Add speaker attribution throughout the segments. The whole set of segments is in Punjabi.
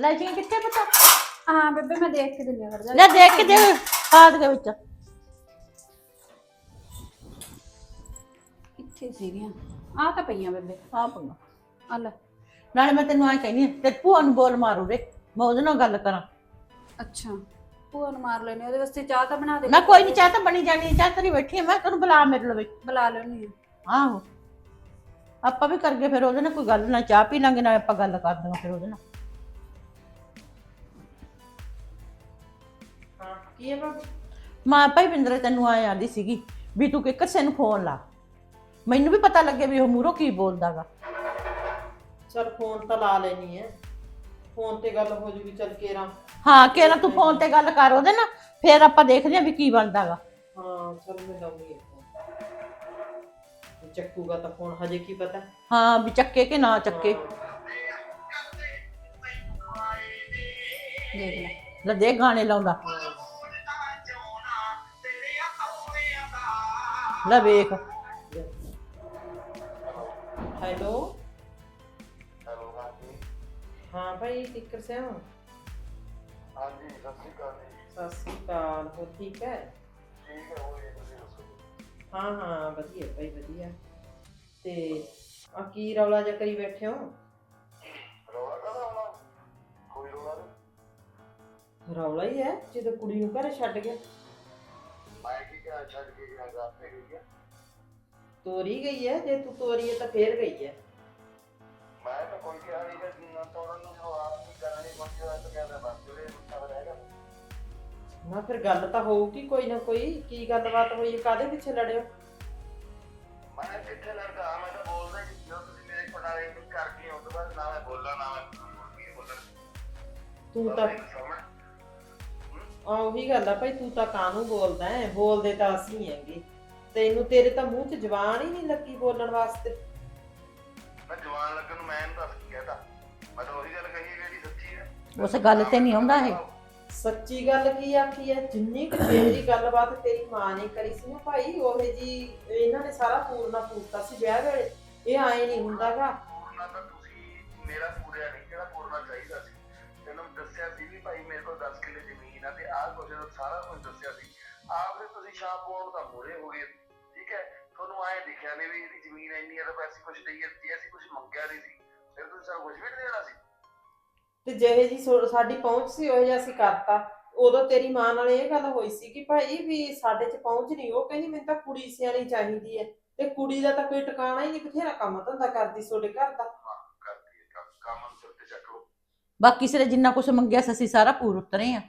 Speaker 1: ਲੈਚੀਆਂ ਕਿੱਥੇ ਪਤਾ?
Speaker 2: ਹਾਂ ਬੇਬੇ ਮੈਂ ਦੇਖ ਕੇ ਦਿੰਦੀ ਹਾਂ
Speaker 1: ਲੈ ਦੇਖ ਕੇ ਦੇ ਖਾਦ ਦੇ ਵਿੱਚ।
Speaker 2: ਕਿੱਥੇ ਸੀਗੀਆਂ? ਆ ਤਾਂ ਪਈਆਂ ਬੇਬੇ
Speaker 1: ਆ ਪੰਗਾ
Speaker 2: ਆ ਲੈ।
Speaker 1: ਨਾਲੇ ਮੈਂ ਤੈਨੂੰ ਆ ਕਹਿੰਦੀ ਆ ਤੇ ਭੂਆ ਨੂੰ ਬੋਲ ਮਾਰੂ ਰੇ ਮੈਂ ਉਹਦੇ ਨਾਲ ਗੱਲ ਕਰਾਂ।
Speaker 2: ਅੱਛਾ ਭੂਆ ਨੂੰ ਮਾਰ ਲੈਣੇ ਉਹਦੇ ਵਾਸਤੇ ਚਾਹ ਤਾਂ ਬਣਾ ਦੇ।
Speaker 1: ਮੈਂ ਕੋਈ ਨਹੀਂ ਚਾਹ ਤਾਂ ਬਣੀ ਜਾਣੀ ਹੈ, ਚਾਹ ਤੇਰੀ ਬੈਠੀ ਆ ਮੈਂ ਤੈਨੂੰ ਬੁਲਾ ਮੇਰੇ ਲਵੇ।
Speaker 2: ਬੁਲਾ ਲੈਣੀ
Speaker 1: ਆਹੋ। ਆਪਾਂ ਵੀ ਕਰਗੇ ਫਿਰ ਉਹਦੇ ਨਾਲ ਕੋਈ ਗੱਲ ਨਾ ਚਾਹ ਪੀ ਲਾਂਗੇ ਨਾਲ ਆਪਾਂ ਗੱਲ ਕਰ ਦਾਂਗੇ ਫਿਰ ਉਹਦੇ ਨਾਲ।
Speaker 3: ਕੀ ਹੈ
Speaker 1: ਮਾਂ ਭਾਈ ਬਿੰਦਰੇ ਤੈਨੂੰ ਆਏ ਆਂਦੀ ਸੀਗੀ ਵੀ ਤੂੰ ਕਿ ਕਿਸੇ ਨੂੰ ਫੋਨ ਲਾ। ਮੈਨੂੰ ਵੀ ਪਤਾ ਲੱਗੇ ਵੀ ਉਹ ਮੂਰੋ ਕੀ ਬੋਲਦਾਗਾ।
Speaker 3: ਚਲ ਫੋਨ ਤਾਂ ਲਾ ਲੈਣੀ ਹੈ ਫੋਨ ਤੇ ਗੱਲ ਹੋ ਜੂਗੀ ਚਲ ਕੇਰਾ।
Speaker 1: ਹਾਂ ਕਿਹੜਾ ਤੂੰ ਫੋਨ ਤੇ ਗੱਲ ਕਰ ਉਹਦੇ ਨਾਲ ਫਿਰ ਆਪਾਂ ਦੇਖਦੇ ਆਂ ਵੀ ਕੀ ਬਣਦਾਗਾ।
Speaker 3: ਹਾਂ ਚਲ ਮੈਂ ਲਾਉਂਗੀ ਫੋਨ ਚੱਕੂਗਾ ਤਾਂ ਫੋਨ ਹਜੇ ਕੀ ਪਤਾ?
Speaker 1: ਹਾਂ ਵੀ ਚੱਕੇ ਕਿ ਨਾ ਚੱਕੇ।
Speaker 2: ਦੇਖ ਲੈ
Speaker 1: ਲੈ ਦੇ ਗਾਣੇ ਲਾਉਂਦਾ। ਲੈ ਵੇਖ।
Speaker 3: ਹੈਲੋ?
Speaker 4: ਹੈਲੋ ਹਾਂਜੀ।
Speaker 3: ਹਾਂ ਭਾਈ ਟਿੱਕਰ ਸਿਆ
Speaker 4: ਹਾਂਜੀ ਸਤਿ ਸ਼੍ਰੀ ਅਕਾਲ ਜੀ।
Speaker 3: ਸਤਿ ਸ੍ਰੀ ਅਕਾਲ ਹੋ ਠੀਕ ਹੈ?
Speaker 4: ਠੀਕ ਹੈ ਹੋਈ ਤੁਸੀਂ ਦੱਸੋ
Speaker 3: ਹਾਂ ਹਾਂ ਵਧੀਆ ਭਾਈ ਵਧੀਆ। ਤੇ ਆ ਕੀ ਰੌਲਾ ਜਿਹਾ ਕਰੀ ਬੈਠੇ ਹੋ?
Speaker 4: ਰੌਲਾ ਕਾਹਦਾ ਹੋਣਾ? ਕੋਈ ਰੌਲਾ ਨਹੀਂ।
Speaker 3: ਰੌਲਾ ਹੀ ਹੈ ਜਦੋਂ ਕੁੜੀ ਨੂੰ ਘਰੇ ਛੱਡ ਗਿਆ।
Speaker 4: ਮੈਂ ਕੀ ਕਿਹਾ ਛੱਡ ਕੇ ਗਿਆ ਰਾਤ ਤੇ ਗਈ ਹੈ
Speaker 3: ਤੋਰੀ ਗਈ ਹੈ ਜੇ ਤੂੰ ਤੋਰੀ ਹੈ ਤਾਂ ਫੇਰ ਗਈ ਹੈ
Speaker 4: ਮੈਂ ਤਾਂ ਕੋਈ ਕਿਹਾ ਨਹੀਂ ਕਿ ਨਾ ਤੋੜਨ ਨੂੰ ਜੋ ਆਪ ਨਹੀਂ ਕਰਨੀ ਕੋਈ ਤਾਂ ਕਹਿੰਦਾ ਬਸ ਜਿਹੜੇ ਮੁੱਛਾ ਰਹੇਗਾ
Speaker 3: ਨਾ ਫਿਰ ਗੱਲ ਤਾਂ ਹੋਊਗੀ ਕੋਈ ਨਾ ਕੋਈ ਕੀ ਗੱਲਬਾਤ ਹੋਈ ਹੈ ਕਾਦੇ ਪਿੱਛੇ ਲੜਿਓ?
Speaker 4: ਮੈਂ ਕਿੱਥੇ ਲੜਦਾ? ਮੈਂ ਤਾਂ ਬੋਲਦਾ ਹੀ ਜਦੋਂ ਤੁਸੀਂ ਮੇਰੇ ਪਟਾਰੇ ਕੁਝ ਕਰਕੇ ਉਸ ਤੋਂ ਬਾਅਦ ਨਾ ਮੈਂ ਬੋਲਾਂ ਨਾ ਮੈਂ ਕੀ ਬੋਲਾਂ
Speaker 3: ਤੂੰ ਤਾਂ
Speaker 4: ਸਾਹਮਣੇ
Speaker 3: ਆ ਉਹੀ ਗੱਲ ਆ ਭਾਈ ਤੂੰ ਤਾਂ ਕਾਹਨੂੰ ਬੋਲਦਾ ਹੈ? ਬੋਲਦੇ ਤਾਂ ਅਸੀਂ ਹੈਗੇ। ਤੈਨੂੰ ਤੇਰੇ ਤਾਂ ਮੂੰਹ 'ਚ ਜ਼ਬਾਨ ਹੀ ਨਹੀਂ ਲੱਗੀ ਬੋਲਣ ਵਾਸਤੇ।
Speaker 4: ਮੈਂ ਜਵਾਨ ਲੱਗਣ ਨੂੰ ਮੈਂ ਇਹਨੂੰ ਦੱਸ ਕੀ ਕਹਤਾ? ਮੈਂ ਤਾਂ ਉਹੀ ਗੱਲ ਕਹੀ ਜਿਹੜੀ ਸੱਚੀ ਹੈ।
Speaker 1: ਉਸ ਗੱਲ ਤੇ ਨਹੀਂ ਆਉਂਦਾ ਇਹ।
Speaker 3: ਸੱਚੀ ਗੱਲ ਕੀ ਆਖੀ ਹੈ? ਜਿੰਨੀ ਕੁ ਜਿਹੜੀ ਗੱਲਬਾਤ ਤੇਰੀ ਮਾਂ ਨੇ ਕਰੀ ਸੀ ਨਾ ਭਾਈ ਉਹ ਜੀ ਇਹਨਾਂ ਨੇ ਸਾਰਾ ਪੂਰਨਾ ਪੂਰਤਾ ਸੀ ਵਿਆਹ ਵੇਲੇ। ਇਹ ਆਏ ਨਹੀਂ ਹੁੰਦਾਗਾ।
Speaker 4: ਪੂਰਨਾ ਤਾਂ ਤੁਸੀਂ ਮੇਰਾ ਪੂਰਿਆ ਨਹੀਂ ਜਿਹੜਾ ਪੂਰਨਾ ਚਾਹੀਦਾ ਸੀ। ਤੈਨੂੰ ਦੱਸਿਆ ਸੀ ਵੀ ਭਾਈ ਮੇਰੇ ਕੋਲ 10 ਕਿੱਲੇ ਜ਼ਮੀਨ ਆ ਤੇ ਆਹ ਕੁਝ ਸਾਰਾ ਕੁਝ ਦੱਸਿਆ ਸੀ। ਆਪ ਦੇ ਤੁਸੀਂ ਪਾਉਣ ਦਾ ਮੂਰੇ ਹੋ ਗਏ। ਠੀਕ ਹੈ? ਤੁਹਾਨੂੰ ਆਏ ਦਿਖਿਆ ਨਹੀਂ ਵੀ ਇਹਦੀ ਜ਼ਮੀਨ ਇੰਨੀ ਆ ਤਾਂ ਪੈਸੇ ਕੁਝ ਨਹੀਂ ਦਿੱਤੀ ਅਸੀਂ ਕੁਝ ਮੰਗਿਆ ਨਹੀਂ ਸੀ ਫਿਰ ਤੁਸੀਂ ਸਾਨੂੰ ਕੁਝ ਵੀ ਨਹੀਂ ਦੇਣਾ ਸੀ।
Speaker 3: ਤੇ ਜਿਹੇ ਜੀ ਸਾਡੀ ਪਹੁੰਚ ਸੀ ਉਹ ਜਿਹਾ ਅਸੀਂ ਕਰਤਾ। ਉਦੋਂ ਤੇਰੀ ਮਾਂ ਨਾਲ ਇਹ ਗੱਲ ਹੋਈ ਸੀ ਕਿ ਭਾਈ ਵੀ ਸਾਡੇ 'ਚ ਪਹੁੰਚ ਨਹੀਂ ਉਹ ਕਹਿੰਦੀ ਮੈਨੂੰ ਤਾਂ ਕੁੜੀ ਸਿਆਣੀ ਚਾਹੀਦੀ ਹੈ। ਤੇ ਕੁੜੀ ਦਾ ਤਾਂ ਕੋਈ ਟਿਕਾਣਾ ਹੀ ਨਹੀਂ ਬਥੇਰਾ ਕੰਮ ਧੰਦਾ ਕਰਦੀ ਤੁਹਾਡੇ ਘਰ ਦਾ।
Speaker 4: ਹਾਂ ਕਰਦੀ ਹੈ ਕੰਮ ਕੰਮ ਨੂੰ ਸਿਰ ਤੇ ਚੱਕ ਲਓ।
Speaker 1: ਬਾਕੀ ਸਿਰੇ ਜਿੰਨਾ ਕੁਝ ਮੰਗਿਆ ਸੀ ਅਸੀਂ ਸਾਰਾ ਪੂਰ ਉਤਰੇ ਆ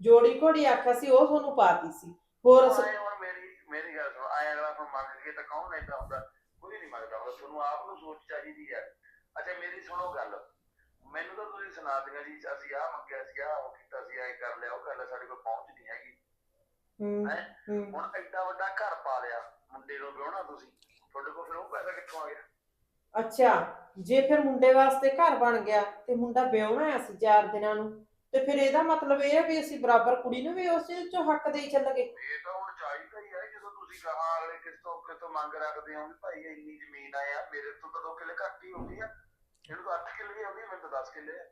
Speaker 3: ਜੋੜੀ ਘੋੜੀ ਆਖਿਆ ਸੀ ਉਹ ਤੁਹਾਨੂੰ ਪਾਤੀ ਸੀ। ਹੋਰ
Speaker 4: ਆਏ ਹੁਣ ਮੇਰੀ ਮੇਰੀ ਗੱਲ ਸੁਣੋ ਆਏ ਅਗਲਾ ਹੁਣ ਮੰਗ ਤਾਂ ਕੌਣ ਲੈਂਦਾ ਹੁੰਦਾ? ਕੋਈ ਨਹੀਂ ਮੰਗਦਾ ਹੁੰਦਾ ਤੁਹਾਨੂੰ ਆਪ ਨੂੰ ਸੋਚ ਚਾਹੀਦੀ ਹੈ। ਅੱਛਾ ਮੇਰੀ ਸੁਣੋ ਗੱਲ। ਮੈਨੂੰ ਤਾਂ ਤੁਸੀਂ ਸੁਣਾ ਦਿਆ ਜੀ ਅਸੀਂ ਆਹ ਮੰਗਿਆ ਸੀ ਆਹ ਉਹ ਕੀਤਾ ਸੀ ਐ ਕਰ ਲਿਆ ਉਹ ਕਰ ਲਿਆ ਸਾਡੇ ਕੋਲ ਪਹੁੰਚ ਨਹੀਂ ਹੈਗੀ।
Speaker 3: ਹੂੰ
Speaker 4: ਹੁਣ ਐਡਾ ਵੱਡਾ ਘਰ ਪਾ ਲਿਆ ਮੁੰਡੇ ਨੂੰ ਵਿਆਹਣਾ ਤੁਸੀਂ। ਤੁਹਾਡੇ ਕੋਲ ਫਿਰ ਉਹ ਪੈਸਾ ਕਿੱਥੋਂ ਆ ਗਿਆ?
Speaker 3: ਅੱਛਾ ਜੇ ਫਿਰ ਮੁੰਡੇ ਵਾਸਤੇ ਘਰ ਬਣ ਗਿਆ ਤੇ ਮੁੰਡਾ ਵਿਆਹਣਾ ਸੀ ਚਾਰ ਦਿਨਾਂ ਨੂੰ? ਤੇ ਫਿਰ ਇਹਦਾ ਮਤਲਬ ਇਹ ਹੈ ਵੀ ਅਸੀਂ ਬਰਾਬਰ ਕੁੜੀ ਨੂੰ ਵੀ ਉਸ ਚੋਂ ਹੱਕ ਦੇਈ ਚੱਲਾਂਗੇ।
Speaker 4: ਇਹ ਤਾਂ ਹੁਣ ਚਾਹੀਦਾ ਹੀ ਹੈ ਜਦੋਂ ਤੁਸੀਂ ਕਹਾਂ ਅਗਲੇ ਕਿਸ ਤੋਂ ਕਿਸ ਤੋਂ ਮੰਗ ਰੱਖਦੇ ਹੋ ਵੀ ਭਾਈ ਇੰਨੀ ਜ਼ਮੀਨ ਆ ਯਾਰ ਮੇਰੇ ਤੋਂ ਤਾਂ 2 ਕਿੱਲੇ ਘੱਟ ਹੀ ਹੁੰਦੀ ਆ। ਇਹਨੂੰ ਤਾਂ 8 ਕਿੱਲੇ ਆਉਂਦੀ ਆ, ਮੈਨੂੰ ਤਾਂ 10 ਕਿੱਲੇ ਆ।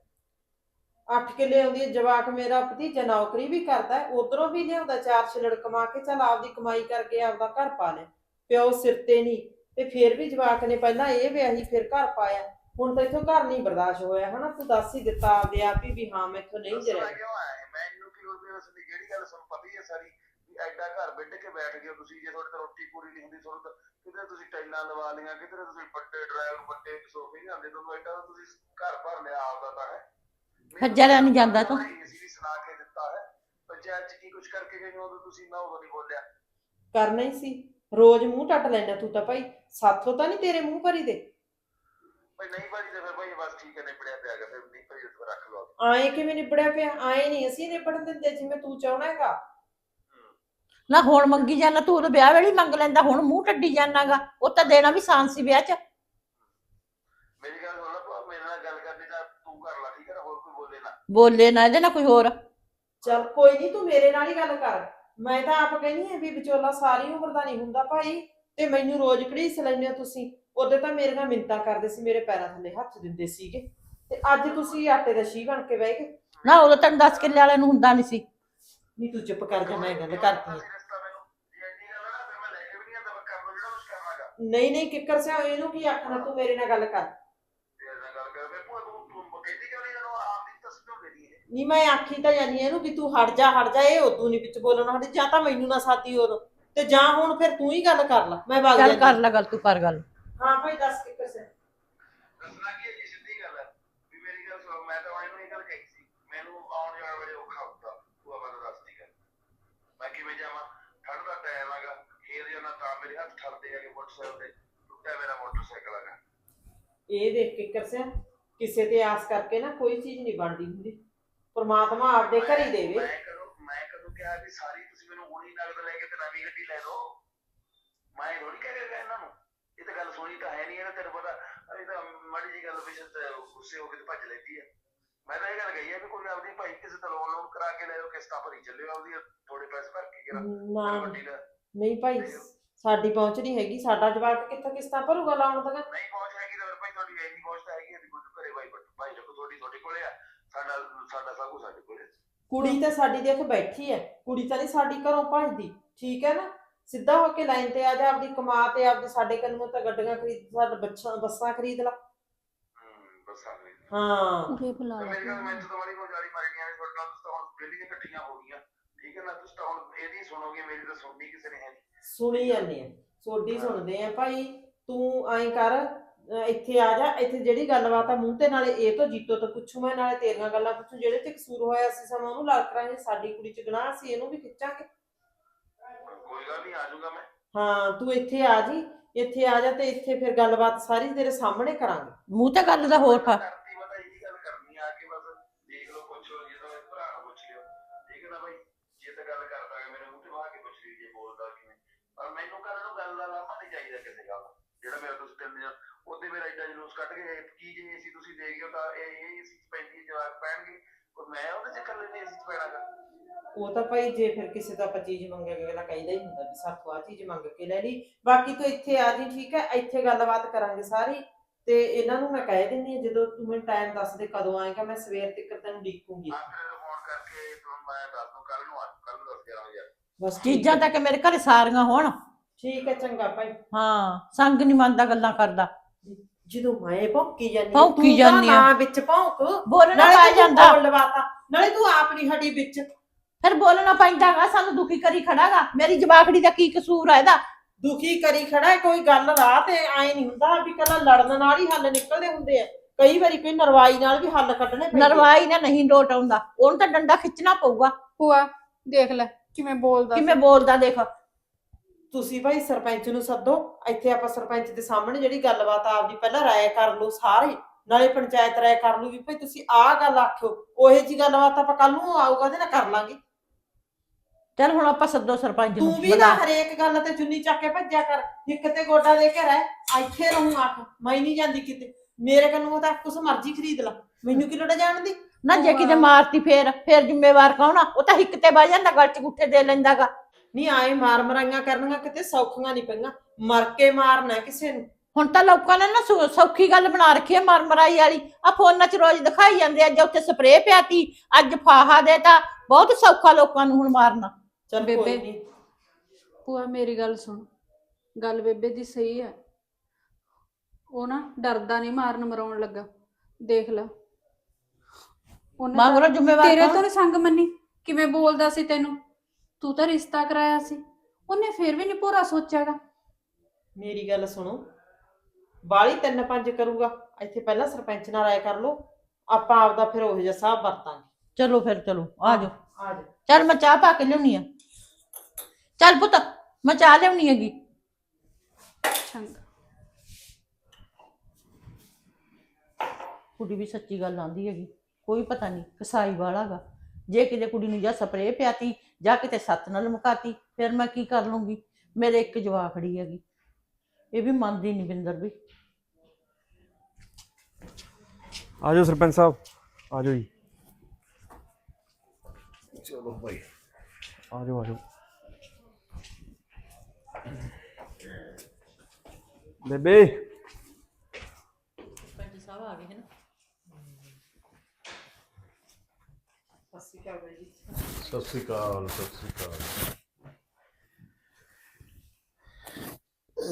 Speaker 3: 8 ਕਿੱਲੇ ਆਉਂਦੀ ਹੈ ਜਵਾਕ ਮੇਰਾ ਭਤੀਜਾ ਨੌਕਰੀ ਵੀ ਕਰਦਾ ਹੈ ਉਧਰੋਂ ਵੀ ਲਿਆਉਂਦਾ ਚਾਰ ਛਿਲੜ ਕਮਾ ਕੇ ਚੱਲ ਆਪਦੀ ਕਮਾਈ ਕਰਕੇ ਆਪਦਾ ਘਰ ਪਾ ਲਿਆ ਪਿਓ ਸਿਰ ਤੇ ਨਹੀਂ ਤੇ ਫਿਰ ਵੀ ਜਵਾਕ ਨੇ ਪਹਿਲਾਂ ਇਹ ਵਿਆਹੀ ਫਿਰ ਘਰ ਪਾਇਆ। ਹੁਣ ਤਾਂ ਇਥੋਂ ਘਰ ਨਹੀਂ ਬਰਦਾਸ਼ਤ ਹੋਇਆ ਹਨਾ? ਤੂੰ ਦੱਸ ਹੀ ਦਿੱਤਾ ਆਪਦੇ ਆਪ ਹੀ ਵੀ ਹਾਂ ਮੈਥੋਂ ਨਹੀਂ
Speaker 4: ਦੱਸਣਾ
Speaker 3: ਜਰਿਆ।
Speaker 4: ਕਿਉਂ ਆਇਆ ਮੈਨੂੰ ਕੀ ਉਹਦੇ ਉਸ ਦੀ ਜਿਹੜੀ ਗੱਲ ਸਾਨੂੰ ਪਤਾ ਹੀ ਹੈ ਸਾਰੀ? ਵੀ ਐਡਾ ਘਰ ਵਿੱਢ ਕੇ ਬੈਠ ਗਏ ਹੋ ਤੁਸੀਂ ਜੇ ਤੁਹਾਡੇ ਤੋਂ ਰੋਟੀ ਪੂਰੀ ਨਹੀਂ ਹੁੰਦੀ ਤੁਹਾਨੂੰ ਤਾਂ ਕਿਤੇ ਤੁਸੀਂ ਟਾਈਲਾਂ ਲਵਾ ਲਈਆਂ ਕਿਤੇ ਤੁਸੀਂ ਵੱਡੇ ਡਰਾਈਵਰ ਵੱਡੇ ਸੋਫੇ ਨਹੀਂ ਆਉਂਦੇ ਤੁਹਾਨੂੰ ਐਡਾ ਤਾਂ ਤੁਸੀਂ ਘਰ ਭਰ ਲਿਆ ਆਪਦਾ ਤਾਂ ਹੈ?
Speaker 1: ਖੱਜਲਿਆ ਨਹੀਂ ਜਾਂਦਾ ਤੂੰ।
Speaker 4: ਅਸੀਂ ਵੀ ਸੁਣਾ ਕੇ ਦਿੱਤਾ ਹੈ। ਪੰਚਾਇਤ ਚ ਕੀ ਕੁਝ ਕਰਕੇ ਗਏ ਹੋ? ਉਦੋਂ ਤੁਸੀਂ ਮੈਂ ਉਦੋਂ ਨਹੀਂ ਬੋਲਿਆ।
Speaker 3: ਕਰਨਾ ਹੀ ਸੀ। ਰੋਜ਼ ਮੂੰਹ ਟੱਟ ਲੈਣਾ ਤੂੰ ਤਾਂ ਭਾਈ। ਸਾਥੋਂ ਤਾਂ ਨਹੀਂ ਤੇਰੇ ਮੂੰਹ ਭਰੀ ਦੇ
Speaker 4: ਭਾਈ ਨਹੀਂ ਭਾਈ ਤੇ ਫਿਰ ਭਾਈ ਬਸ ਠੀਕ ਹੈ ਨਿਬੜਿਆ ਪਿਆ ਗਾ ਫਿਰ ਨਹੀਂ ਭਾਈ ਉਸ ਤੋਂ ਰੱਖ ਲਓ
Speaker 3: ਆਏ ਕਿਵੇਂ ਨਿਬੜਿਆ ਪਿਆ? ਆਏ ਨਹੀਂ ਅਸੀਂ ਨਿਬੜਨ ਦਿੰਦੇ ਜਿਵੇਂ ਤੂੰ ਚਾਹਣਾ ਹੈਗਾ।
Speaker 1: ਨਾ ਹੁਣ ਮੰਗੀ ਜਾਣਾ ਤੂੰ ਉਹਦੇ ਵਿਆਹ ਵੇਲੇ ਹੀ ਮੰਗ ਲੈਂਦਾ ਹੁਣ ਮੂੰਹ ਟੱਡੀ ਜਾਣਾਗਾ ਉਹ ਤਾਂ ਦੇਣਾ ਵੀ ਸਾਂਸ ਸੀ ਵਿਆਹ 'ਚ।
Speaker 4: ਮੇਰੀ ਗੱਲ ਸੁਣ ਲੈ ਮੇਰੇ ਨਾਲ ਗੱਲ ਕਰਨੀ ਤਾਂ ਤੂੰ ਕਰ ਲੈ ਠੀਕ ਹੈ ਨਾ ਹੋਰ ਕੋਈ ਬੋਲੇ ਨਾ।
Speaker 1: ਬੋਲੇ ਨਾ ਇਹਦੇ ਨਾਲ ਕੋਈ ਹੋਰ।
Speaker 3: ਚੱਲ ਕੋਈ ਨਹੀਂ ਤੂੰ ਮੇਰੇ ਨਾਲ ਹੀ ਗੱਲ ਕਰ। ਮੈਂ ਤਾਂ ਆਪ ਕਹਿੰਦੀ ਆ ਵੀ ਵਿਚੋਲਾ ਸਾਰੀ ਉਮਰ ਦਾ ਨਹੀਂ ਹੁੰਦਾ ਭਾਈ ਤੇ ਮੈਨੂੰ ਰੋਜ਼ ਘੜੀਸ ਲੈਂਦੇ ਹੋ ਤੁਸੀਂ। ਉਹਦੇ ਤਾਂ ਮੇਰੀਆਂ ਮਿੰਤਾਂ ਕਰਦੇ ਸੀ ਮੇਰੇ ਪੈਰਾਂ ਥੱਲੇ ਹੱਥ ਦਿੰਦੇ ਸੀਗੇ। ਤੇ ਅੱਜ ਤੁਸੀਂ ਆਟੇ ਦਾ ਸ਼ੀ ਬਣ ਕੇ ਬਹਿ ਗਏ।
Speaker 1: ਨਾ ਉਦੋਂ ਤੈਨੂੰ 10 ਕਿੱਲੇ ਵਾਲੇ ਨੂੰ ਹੁੰਦਾ ਨਹੀਂ ਸੀ।
Speaker 3: ਨਹੀਂ ਤੂੰ ਚੁੱਪ ਕਰ ਜਾ ਮੈਂ ਗੱਲ ਕਰਦੀ ਹਾਂ।
Speaker 4: ਗੱਲ ਨਹੀਂ
Speaker 3: ਨਹੀਂ ਕਿੱਕਰ ਸਿਆ ਇਹਨੂੰ ਕੀ ਆਖਣਾ ਤੂੰ ਮੇਰੇ ਨਾਲ ਗੱਲ ਕਰ।
Speaker 4: ਨਾਲ ਗੱਲ ਨਹੀਂ
Speaker 3: ਮੈਂ ਆਖੀ ਤਾਂ ਜਾਨੀ ਇਹਨੂੰ ਵੀ ਤੂੰ ਹਟ ਜਾ ਹਟ ਜਾ ਇਹ ਉਦੋਂ ਨਹੀਂ ਵਿੱਚ ਬੋਲਣਾ ਹਟ ਜਾਂ ਤਾਂ ਮੈਨੂੰ ਨਾ ਸਾਦੀ ਉਦੋਂ। ਤੇ ਜਾਂ ਹੁਣ ਫਿਰ ਤੂੰ ਹੀ ਗੱਲ ਕਰ ਲੈ ਮੈਂ
Speaker 1: ਚੱਲ
Speaker 3: ਜਾਂਦੀ।
Speaker 1: ਕਰ ਲੈ ਗੱਲ ਤੂੰ ਕਰ ਗੱਲ।
Speaker 3: ਹਾਂ ਭਾਈ ਦੱਸ
Speaker 4: ਦੱਸਣਾ ਕੀ ਹੈ ਜੀ ਸਿੱਧੀ ਗੱਲ ਹੈ। ਵੀ ਮੇਰੀ ਗੱਲ ਸੁਣੋ ਮੈਂ ਤਾਂ ਇਹਨੂੰ ਇਹ ਗੱਲ ਕਹੀ ਸੀ। ਮੈਨੂੰ ਆਉਣ ਜਾਣ ਵੇਲੇ ਔਖਾ ਹੁੰਦਾ। ਭੂਆ ਮੈਨੂੰ ਦੱਸਦੀ ਗੱਲ। ਮੈਂ ਕਿਵੇਂ ਜਾਵਾਂ? ਠੰਡ ਦਾ ਟਾਈਮ ਹੈਗਾ। ਖੇਤ ਜਾਣਾ ਤਾਂ ਮੇਰੇ ਹੱਥ ਠਰਦੇ ਹੈਗੇ ਮੋਟਰਸਾਈਕਲ ਤੇ ਟੁੱਟਿਆ ਮੇਰਾ ਮੋਟਰਸਾਈਕਲ ਹੈਗਾ।
Speaker 3: ਇਹ ਦੇਖ ਕਿੱਕਰ ਸਿਆ ਕਿਸੇ ਤੇ ਆਸ ਕਰਕੇ ਨਾ ਕੋਈ ਚੀਜ਼ ਨਹੀਂ ਬਣਦੀ ਹੁੰਦੀ। ਪਰਮਾਤਮਾ ਆਪਦੇ ਘਰ ਹੀ ਦੇਵੇ।
Speaker 4: ਮੈਂ ਕਦੋਂ ਮੈਂ ਕਦੋਂ ਕਿਹਾ ਵੀ ਸਾਰੀ ਤੁਸੀਂ ਮੈਨੂੰ ਹੁਣੀ ਨਗਦ ਲੈ ਕੇ ਤੇ ਨਵੀਂ ਗੱਡੀ ਲੈ ਲਓ? ਮੈਂ ਥੋੜੀ ਕਹਿ ਰਿਹਾ ਇਹਨਾਂ ਨੂੰ। ਤਾਂ ਗੱਲ ਸੁਣੀ ਤਾਂ ਹੈ ਨਹੀਂ ਇਹਦਾ ਤੈਨੂੰ ਪਤਾ ਇਹ ਤਾਂ ਮਾੜੀ ਜੀ ਗੱਲ ਤੇ ਗੁੱਸੇ ਹੋ ਕੇ ਤੇ ਭੱਜ ਲੈਂਦੀ ਹੈ ਮੈਂ ਤਾਂ ਇਹ ਗੱਲ ਕਹੀ ਹੈ ਵੀ ਕੋਈ ਆਪਦੀ ਭਾਈ ਕਿਸੇ ਤੋਂ ਲੋਨ ਲੋਨ ਕਰਾ ਕੇ ਲੈ ਲਓ ਕਿਸ਼ਤਾਂ ਭਰੀ ਚੱਲਿਓ ਆਪਦੀ ਥੋੜੇ ਪੈਸੇ ਭਰ ਕੇ ਕਿਰਾ ਵੱਡੀ ਦਾ।
Speaker 3: ਨਹੀਂ ਭਾਈ ਸਾਡੀ ਪਹੁੰਚ ਨਹੀਂ ਹੈਗੀ ਸਾਡਾ ਜਵਾਕ ਕਿੱਥੋਂ ਕਿਸ਼ਤਾਂ ਭਰੂਗਾ ਲਾਉਣ ਦਾ
Speaker 4: ਨਹੀਂ ਪਹੁੰਚ ਹੈਗੀ ਤਾਂ ਭਾਈ ਤੁਹਾਡੀ ਇੰਨੀ ਪਹੁੰਚ ਤਾਂ ਹੈਗੀ ਵੀ ਕੁਝ ਘਰੇ ਭਾਈ ਭਾਈ ਰੱਖੋ ਤੁਹਾਡੀ ਤੁਹਾਡੇ ਕੋਲੇ ਆ ਸਾਡਾ ਸਾਡਾ ਸਭ ਕੁਝ ਸਾਡੇ ਕੋਲੇ ਆ।
Speaker 3: ਕੁੜੀ ਤਾਂ ਸਾਡੀ ਦੇਖ ਬੈਠੀ ਹੈ ਕੁੜੀ ਤਾਂ ਨਹੀਂ ਸਾਡੀ ਘਰੋਂ ਭੱਜਦੀ ਠੀਕ ਹੈ ਨਾ? ਸਿੱਧਾ ਹੋ ਕੇ ਲਾਈਨ ਤੇ ਆ ਜਾ ਆਪਦੀ ਕਮਾ ਤੇ ਆਪਦੀ ਸਾਡੇ ਕੰਨੋਂ ਤਾਂ ਗੱਡੀਆਂ ਖਰੀਦ ਸਾਡਾ ਬੱਚਾ ਬੱਸਾਂ ਖਰੀਦ ਲਾ।
Speaker 4: ਹੂੰ ਬਸ
Speaker 2: ਉਰੇ ਬੁਲਾ
Speaker 4: ਤੇ ਮੇਰੀ ਗੱਲ
Speaker 2: ਲਾ
Speaker 4: ਮੈਂ ਤਾਂ ਵਾਲੀ ਕੋਈ ਜਾਲੀ ਮਾਰਨੀਆਂ ਨੇ ਤੁਹਾਡੇ ਨਾਲ ਤੁਸੀਂ ਤਾਂ ਹੁਣ ਦੀਆਂ ਇਕੱਠੀਆਂ ਹੋ ਗਈਆਂ। ਠੀਕ ਹੈ ਨਾ ਤੁਸੀਂ ਤਾਂ ਹੁਣ ਇਹਦੀ ਸੁਣੋਗੇ ਮੇਰੀ ਤਾਂ ਸੁਣਨੀ ਕਿਸੇ ਨੇ ਹੈ ਨਹੀਂ।
Speaker 3: ਸੁਣੀ ਜਾਂਦੇ ਆ। ਸੋਡੀ ਸੁਣਦੇ ਆ। ਭਾਈ ਤੂੰ ਐਂ ਕਰ ਅਹ ਇੱਥੇ ਆ ਜਾ ਇੱਥੇ ਜਿਹੜੀ ਗੱਲਬਾਤ ਆ ਮੂੰਹ ਤੇ ਨਾਲੇ ਇਹ ਤੋਂ ਜੀਤੋ ਤੋਂ ਪੁੱਛੂ ਮੈਂ ਨਾਲੇ ਤੇਰੀਆਂ ਗੱਲਾਂ ਪੁੱਛੂ। ਜਿਹੜੇ ਤੇ ਕਸੂਰ ਹੋਇਆ ਸੀ ਸਮਾਂ ਉਹਨੂੰ ਲੱਗ ਕਰਾਂਗੇ ਸਾਡੀ ਕੁੜੀ ਚ ਗੁਨਾਹ ਸੀ ਇਹਨੂੰ ਵੀ ਖਿੱਚਾਂਗੇ।
Speaker 4: ਕੋਈ ਗੱਲ ਨਹੀਂ ਆ ਜਾਊਗਾ ਮੈਂ।
Speaker 3: ਹਾਂ ਤੂੰ ਇੱਥੇ ਆ ਜੀ ਇੱਥੇ ਆ ਜਾ ਤੇ ਇੱਥੇ ਫਿਰ ਗੱਲਬਾਤ ਸਾਰੀ ਤੇਰੇ ਸਾਹਮਣੇ ਕਰਾਂਗੇ।
Speaker 1: ਮੂੰਹ ਤੇ ਗੱਲ ਦਾ ਹੋਰ ਫਾ
Speaker 4: ਕਰਤੀ ਪਤਾ ਇਹੀ ਗੱਲ ਕਰਨੀ ਆ ਕੇ ਬਸ ਦੇਖ ਲਓ ਪੁੱਛੋ ਜੇ ਤਾਂ ਮੇਰੇ ਭਰਾ ਨੂੰ ਪੁੱਛ ਲਿਓ। ਠੀਕ ਹੈ ਨਾ ਭਾਈ ਜੇ ਤਾਂ ਗੱਲ ਕਰਦਾ ਹੈ ਮੇਰੇ ਮੂੰਹ ਤੇ ਬਾਹ ਕੇ ਪੁੱਛ ਲਈ ਜੇ ਬੋਲਦਾ ਕਿਵੇਂ। ਪਰ ਮੈਨੂੰ ਕੱਲ ਨੂੰ ਗੱਲ ਦਾ ਲਾਮਾ ਨਹੀਂ ਚਾਹੀਦਾ ਕਿਸੇ ਗੱਲ ਦਾ। ਜਿਹੜਾ ਮੇਰਾ ਤੁਸੀਂ ਤਿੰਨ ਦਿਨ ਉਹਦੇ ਮੇਰਾ ਏਡਾ ਜਲੂਸ ਕੱਢ ਕੇ ਕੀ ਜੇ ਏਸੀ ਤੁਸੀਂ ਦੇ ਗਏ ਹੋ ਤਾਂ ਇਹ ਇਹ ਪੈਂਦੀ ਜਵਾਬ ਪੈਣਗੇ। ਪਰ ਮੈਂ ਉਹਦੇ ਚ ਕੱਲੇ ਨੇ ਏਸੀ ਚ ਪੈਣਾਗਾ
Speaker 3: ਉਹ ਤਾਂ ਭਾਈ ਜੇ ਫਿਰ ਕਿਸੇ ਦਾ ਆਪਾਂ ਚੀਜ਼ ਮੰਗਿਆ ਅਗਲਾ ਕਹਿੰਦਾ ਹੀ ਹੁੰਦਾ ਵੀ ਸਾਥੋਂ ਆ ਚੀਜ਼ ਮੰਗ ਕੇ ਲੈ ਲਈ। ਬਾਕੀ ਤੂੰ ਇੱਥੇ ਆ ਜੀ ਠੀਕ ਹੈ? ਇੱਥੇ ਗੱਲਬਾਤ ਕਰਾਂਗੇ ਸਾਰੀ। ਤੇ ਇਹਨਾਂ ਨੂੰ ਮੈਂ ਕਹਿ ਦਿੰਦੀ ਹਾਂ ਜਦੋਂ ਤੂੰ ਮੈਨੂੰ ਟਾਈਮ ਦੱਸ ਦੇ ਕਦੋਂ ਆਏਗਾ ਮੈਂ ਸਵੇਰ ਤੱਕ ਤੈਨੂੰ ਡੀਕੂੰਗੀ।
Speaker 4: ਆ ਫਿਰ ਫੋਨ ਕਰਕੇ ਤੁਹਾਨੂੰ ਮੈਂ ਦੱਸ ਦੂੰ ਕੱਲ ਨੂੰ ਆ ਕੱਲ ਨੂੰ ਦੱਸ 11 ਵਜੇ
Speaker 3: ਬਸ ਠੀਕ
Speaker 1: ਚੀਜ਼ਾਂ
Speaker 3: ਹੈ।
Speaker 1: ਤਾਂ ਕਿ ਮੇਰੇ ਘਰੇ ਸਾਰੀਆਂ ਹੋਣ।
Speaker 3: ਠੀਕ ਹੈ ਚੰਗਾ ਭਾਈ।
Speaker 1: ਹਾਂ ਸੰਗ ਨਹੀਂ ਮੰਨਦਾ ਗੱਲਾਂ ਕਰਦਾ।
Speaker 3: ਜਦੋਂ ਮੈਂ ਭੌਂਕੀ ਜਾਂਦੀ
Speaker 1: ਭੌਂਕੀ
Speaker 3: ਤੂੰ ਤਾਂ
Speaker 1: ਜਾਂਦੀ ਆ।
Speaker 3: ਨਾ ਵਿੱਚ ਭੌਂਕ।
Speaker 1: ਬੋਲਣਾ
Speaker 3: ਨਾਲੇ
Speaker 1: ਪੈ
Speaker 3: ਤੂੰ
Speaker 1: ਜਾਂਦਾ।
Speaker 3: ਬੋਲ ਲਵਾਤਾ ਨਾਲੇ ਤੂੰ ਆਪ ਨਹੀਂ ਹਟੀ ਵਿੱਚ।
Speaker 1: ਫਿਰ ਬੋਲਣਾ ਪੈਂਦਾਗਾ ਸਾਨੂੰ ਦੁਖੀ ਕਰੀ ਖੜਾਗਾ। ਮੇਰੀ ਜਵਾਕੜੀ ਦਾ ਕੀ ਕਸੂਰ ਆ ਇਹਦਾ?
Speaker 3: ਦੁਖੀ ਕਰੀ ਖੜਾ ਹੈ ਕੋਈ ਗੱਲ ਰਾਹ ਤੇ ਐ ਨਹੀਂ ਹੁੰਦਾ ਵੀ ਕੱਲਾ ਲੜਨ ਨਾਲ ਹੀ ਹੱਲ ਨਿਕਲਦੇ ਹੁੰਦੇ ਆ। ਕਈ ਵਾਰੀ ਕੋਈ ਨਰਵਾਈ ਨਾਲ ਵੀ ਹੱਲ ਕੱਢਣੇ ਪੈਂਦੇ ਆ।
Speaker 1: ਨਰਵਾਈ ਨਾ ਨਹੀਂ ਲੋਟ ਆਉਂਦਾ। ਉਹਨੂੰ ਤਾਂ ਡੰਡਾ ਖਿੱਚਣਾ ਪਊਗਾ।
Speaker 2: ਭੂਆ ਦੇਖ ਲੈ ਕਿਵੇਂ ਬੋਲਦਾ
Speaker 1: ਕਿਵੇਂ ਬੋਲਦਾ ਦੇਖ।
Speaker 3: ਤੁਸੀਂ ਭਾਈ ਸਰਪੰਚ ਨੂੰ ਸੱਦੋ ਇੱਥੇ ਆਪਾਂ ਸਰਪੰਚ ਦੇ ਸਾਹਮਣੇ ਜਿਹੜੀ ਗੱਲਬਾਤ ਆ ਆਪਦੀ ਪਹਿਲਾਂ ਰਾਏ ਕਰ ਲਓ ਸਾਰੇ ਨਾਲੇ ਪੰਚਾਇਤ ਰਾਏ ਕਰ ਲੂ ਵੀ ਭਾਈ ਤੁਸੀਂ ਆਹ ਗੱਲ ਆਖਿਓ ਉਹੇ ਜੀ ਗੱਲਬਾਤ ਆਪਾਂ ਕੱਲ ਨੂੰ ਆਊਗਾ ਉਹਦੇ ਨਾਲ ਕਰ ਲਾਂਗੇ।
Speaker 1: ਚੱਲ ਹੁਣ ਆਪਾਂ ਸੱਦੋ ਸਰਪੰਚ ਨੂੰ
Speaker 3: ਤੂੰ ਵੀ ਨਾ ਹਰੇਕ ਗੱਲ ਤੇ ਚੁੰਨੀ ਚੱਕ ਕੇ ਭੱਜਿਆ ਕਰ। ਇੱਕ ਤੇ ਗੋਡਾ ਦੇ ਕੇ ਰਹਿ ਇੱਥੇ ਰਹੂੰ ਆਖ ਮੈਂ ਨਹੀਂ ਜਾਂਦੀ ਕਿਤੇ। ਮੇਰੇ ਕੰਨੋਂ ਤਾਂ ਕੁਛ ਮਰਜ਼ੀ ਖਰੀਦ ਲਾ। ਮੈਨੂੰ ਕੀ ਲੋੜ ਹੈ ਜਾਣ ਦੀ?
Speaker 1: ਨਾ ਜੇ ਕਿਤੇ ਮਾਰਤੀ ਫੇਰ ਫੇਰ ਜ਼ਿੰਮੇਵਾਰ ਕੌਣ ਆ? ਉਹ ਤਾਂ ਹਿੱਕ ਤੇ ਬਹਿ ਜਾਂਦਾ ਗਲ ਚ ਗੁੱਠੇ ਦੇ ਲੈਂਦਾਗਾ।
Speaker 3: ਨਹੀਂ ਆਏ ਮਾਰ ਮਰਾਈਆਂ ਕਰਨੀਆਂ ਕਿਤੇ ਸੌਖੀਆਂ ਨਹੀਂ ਪਈਆਂ। ਮਰ ਕੇ ਮਾਰਨਾ ਕਿਸੇ ਨੂੰ।
Speaker 1: ਹੁਣ ਤਾਂ ਲੋਕਾਂ ਨੇ ਨਾ ਸੌ- ਸੌਖੀ ਗੱਲ ਬਣਾ ਰੱਖੀ ਹੈ ਮਰ ਮਰਾਈ ਵਾਲੀ। ਆ ਫੋਨਾਂ 'ਚ ਰੋਜ਼ ਦਿਖਾਈ ਜਾਂਦੇ ਆ, ਅੱਜ ਉੱਥੇ ਸਪਰੇਅ ਪਿਆਤੀ ਅੱਜ ਫਾਹਾ ਦੇ ਤਾਂ ਬਹੁਤ ਸੌਖਾ ਲੋਕਾਂ ਨੂੰ ਹੁਣ ਮਾਰਨਾ।
Speaker 3: ਚੱਲ ਕੋਈ
Speaker 2: ਬੇਬੇ।
Speaker 3: ਨਹੀਂ
Speaker 2: ਭੂਆ ਮੇਰੀ ਗੱਲ ਸੁਣ। ਗੱਲ ਬੇਬੇ ਦੀ ਸਹੀ ਹੈ ਉਹ ਨਾ ਡਰਦਾ ਨਹੀਂ ਮਾਰਨ ਮਰਾਉਣ ਲੱਗਾ। ਦੇਖ ਲੈ। ਉਹਨੇ ਤਾਂ-
Speaker 1: ਮਗਰੋਂ ਜ਼ਿੰਮੇਵਾਰ
Speaker 2: ਤੇਰੇ
Speaker 1: ਕੌਣ?
Speaker 2: ਤੋਂ ਨੀ ਸੰਗ ਮੰਨੀ। ਕਿਵੇਂ ਬੋਲਦਾ ਸੀ ਤੈਨੂੰ? ਤੂੰ ਤਾਂ ਰਿਸ਼ਤਾ ਕਰਾਇਆ ਸੀ। ਉਹਨੇ ਫਿਰ ਵੀ ਨਹੀਂ ਪੂਰਾ ਸੋਚਿਆਗਾ।
Speaker 3: ਮੇਰੀ ਗੱਲ ਸੁਣੋ। ਬਾਲੀ ਤਿੰਨ ਪੰਜ ਕਰੂਗਾ। ਇੱਥੇ ਪਹਿਲਾਂ ਸਰਪੰਚ ਨਾਲ ਰਾਏ ਕਰ ਲਓ। ਆਪਾਂ ਆਪਦਾ ਫਿਰ ਉਹ ਜਿਹਾ ਹਿਸਾਬ ਵਰਤਾਂਗੇ।
Speaker 1: ਚਲੋ ਫਿਰ ਚਲੋ। ਆ ਜਾਓ।
Speaker 3: ਆ ਜਾ
Speaker 1: ਚੱਲ ਮੈਂ ਚਾਹ ਪਾ ਕੇ ਲਿਆਉਣੀ ਆ। ਚੱਲ ਪੁੱਤ ਮੈਂ ਚਾਹ ਲਿਆਉਣੀ ਹੈਗੀ।
Speaker 2: ਚੰਗਾ।
Speaker 1: ਕੁੜੀ ਵੀ ਸੱਚੀ ਗੱਲ ਆਂਦੀ ਹੈਗੀ ਕੋਈ ਪਤਾ ਨਹੀਂ ਕਸਾਈ ਵਾਲਾਗਾ ਜੇ ਕਿਤੇ ਕੁੜੀ ਨੂੰ ਜਾਂ ਸਪਰੇਅ ਪਿਆਤੀ ਜਾਂ ਕਿਤੇ ਸੱਤ ਨਾਲ ਮੁਕਾਤੀ ਫਿਰ ਮੈਂ ਕੀ ਕਰ ਲੂੰਗੀ ਮੇਰੇ ਇੱਕ ਜਵਾਖੜੀ ਹੈਗੀ। ਇਹ ਵੀ ਮੰਨਦੀ ਨਹੀਂ ਬਿੰਦਰ ਵੀ।
Speaker 5: ਆ ਜਾਓ ਸਰਪੰਚ ਸਾਹਿਬ ਆ ਜਾਓ ਜੀ। ਚਲੋ ਭਾਈ। ਆ ਜਾਓ ਆ ਜਾਓ ਬੇਬੇ।
Speaker 1: ਪੰਜ ਸਾਹਿਬ ਆ ਗਏ ਹਨ
Speaker 3: ਸਤਿ ਸ਼੍ਰੀ ਅਕਾਲ ਬਾਈ ਜੀ
Speaker 6: ਸਤਿ ਸ੍ਰੀ ਅਕਾਲ ਸਤਿ ਸ੍ਰੀ ਅਕਾਲ।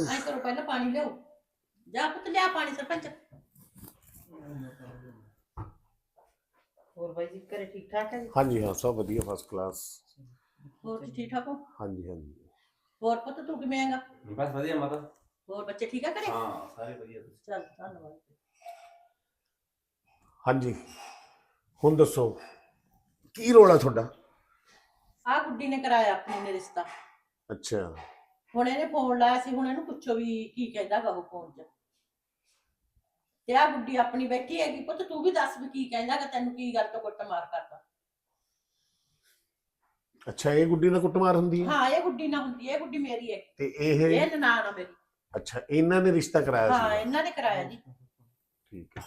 Speaker 1: ਐਂ ਕਰੋ ਪਹਿਲਾਂ ਪਾਣੀ ਲਿਓ ਜਾ ਪੁੱਤ ਲਿਆ ਪਾਣੀ ਸਰਪੰਚ।
Speaker 3: ਹੋਰ ਬਾਈ ਜੀ ਘਰੇ ਠੀਕ ਠਾਕ ਹੈ ਜੀ?
Speaker 6: ਹਾਂਜੀ ਹਾਂ ਸਭ ਵਧੀਆ ਫਸਟ ਕਲਾਸ
Speaker 1: ਹੋਰ ਤੁਸੀਂ ਠੀਕ ਠਾਕ ਹੋ?
Speaker 6: ਹਾਂਜੀ ਹਾਂਜੀ।
Speaker 1: ਹੋਰ ਪੁੱਤ ਤੂੰ ਕਿਵੇਂ ਆਂਗਾ
Speaker 7: ਬਸ ਵਧੀਆ ਮਾਤਾ।
Speaker 1: ਹੋਰ ਬੱਚੇ ਠੀਕ ਆ ਘਰੇ?
Speaker 7: ਹਾਂ ਸਾਰੇ ਵਧੀਆ ਤੁਸੀਂ?
Speaker 1: ਚੱਲ ਧੰਨਵਾਦ।
Speaker 6: ਹਾਂਜੀ। ਹੁਣ ਦੱਸੋ ਕੀ ਰੋਲ ਤੁਹਾਡਾ?
Speaker 1: ਆ ਗੁੱਡੀ ਨੇ ਕਰਾਇਆ ਆਪਣੇ ਨੇ ਰਿਸ਼ਤਾ।
Speaker 6: ਅੱਛਾ।
Speaker 1: ਹੁਣ ਇਹਨੇ ਫੋਨ ਲਾਇਆ ਸੀ ਹੁਣ ਇਹਨੂੰ ਪੁੱਛੋ ਵੀ ਕੀ ਕਹਿੰਦਾ ਗਾ ਉਹ ਫੋਨ 'ਚ। ਤੇ ਆ ਗੁੱਡੀ ਆਪਣੀ ਬੈਠੀ ਹੈਗੀ। ਪੁੱਤ ਤੂੰ ਵੀ ਦੱਸ ਵੀ ਕੀ ਕਹਿੰਦਾ ਗਾ ਤੈਨੂੰ ਕੀ ਗੱਲ ਤੋਂ ਕੁੱਟ ਮਾਰ ਕਰਦਾ।
Speaker 6: ਅੱਛਾ ਇਹ ਗੁੱਡੀ ਨਾਲ ਕੁੱਟਮਾਰ ਹੁੰਦੀ ਹੈ?
Speaker 1: ਹਾਂ ਇਹ ਗੁੱਡੀ ਨਾ ਹੁੰਦੀ ਇਹ ਗੁੱਡੀ ਮੇਰੀ ਹੈ।
Speaker 6: ਤੇ ਇਹ
Speaker 1: ਇਹ ਨਨਾਣ ਆ ਮੇਰੀ।
Speaker 6: ਅੱਛਾ ਇਹਨਾਂ ਨੇ ਰਿਸ਼ਤਾ ਕਰਾਇਆ
Speaker 1: ਹਾਂ
Speaker 6: ਸੀ
Speaker 1: ਇਹਨਾਂ ਨੇ ਕਰਾਇਆ ਜੀ।
Speaker 6: ਠੀਕ ਹੈ।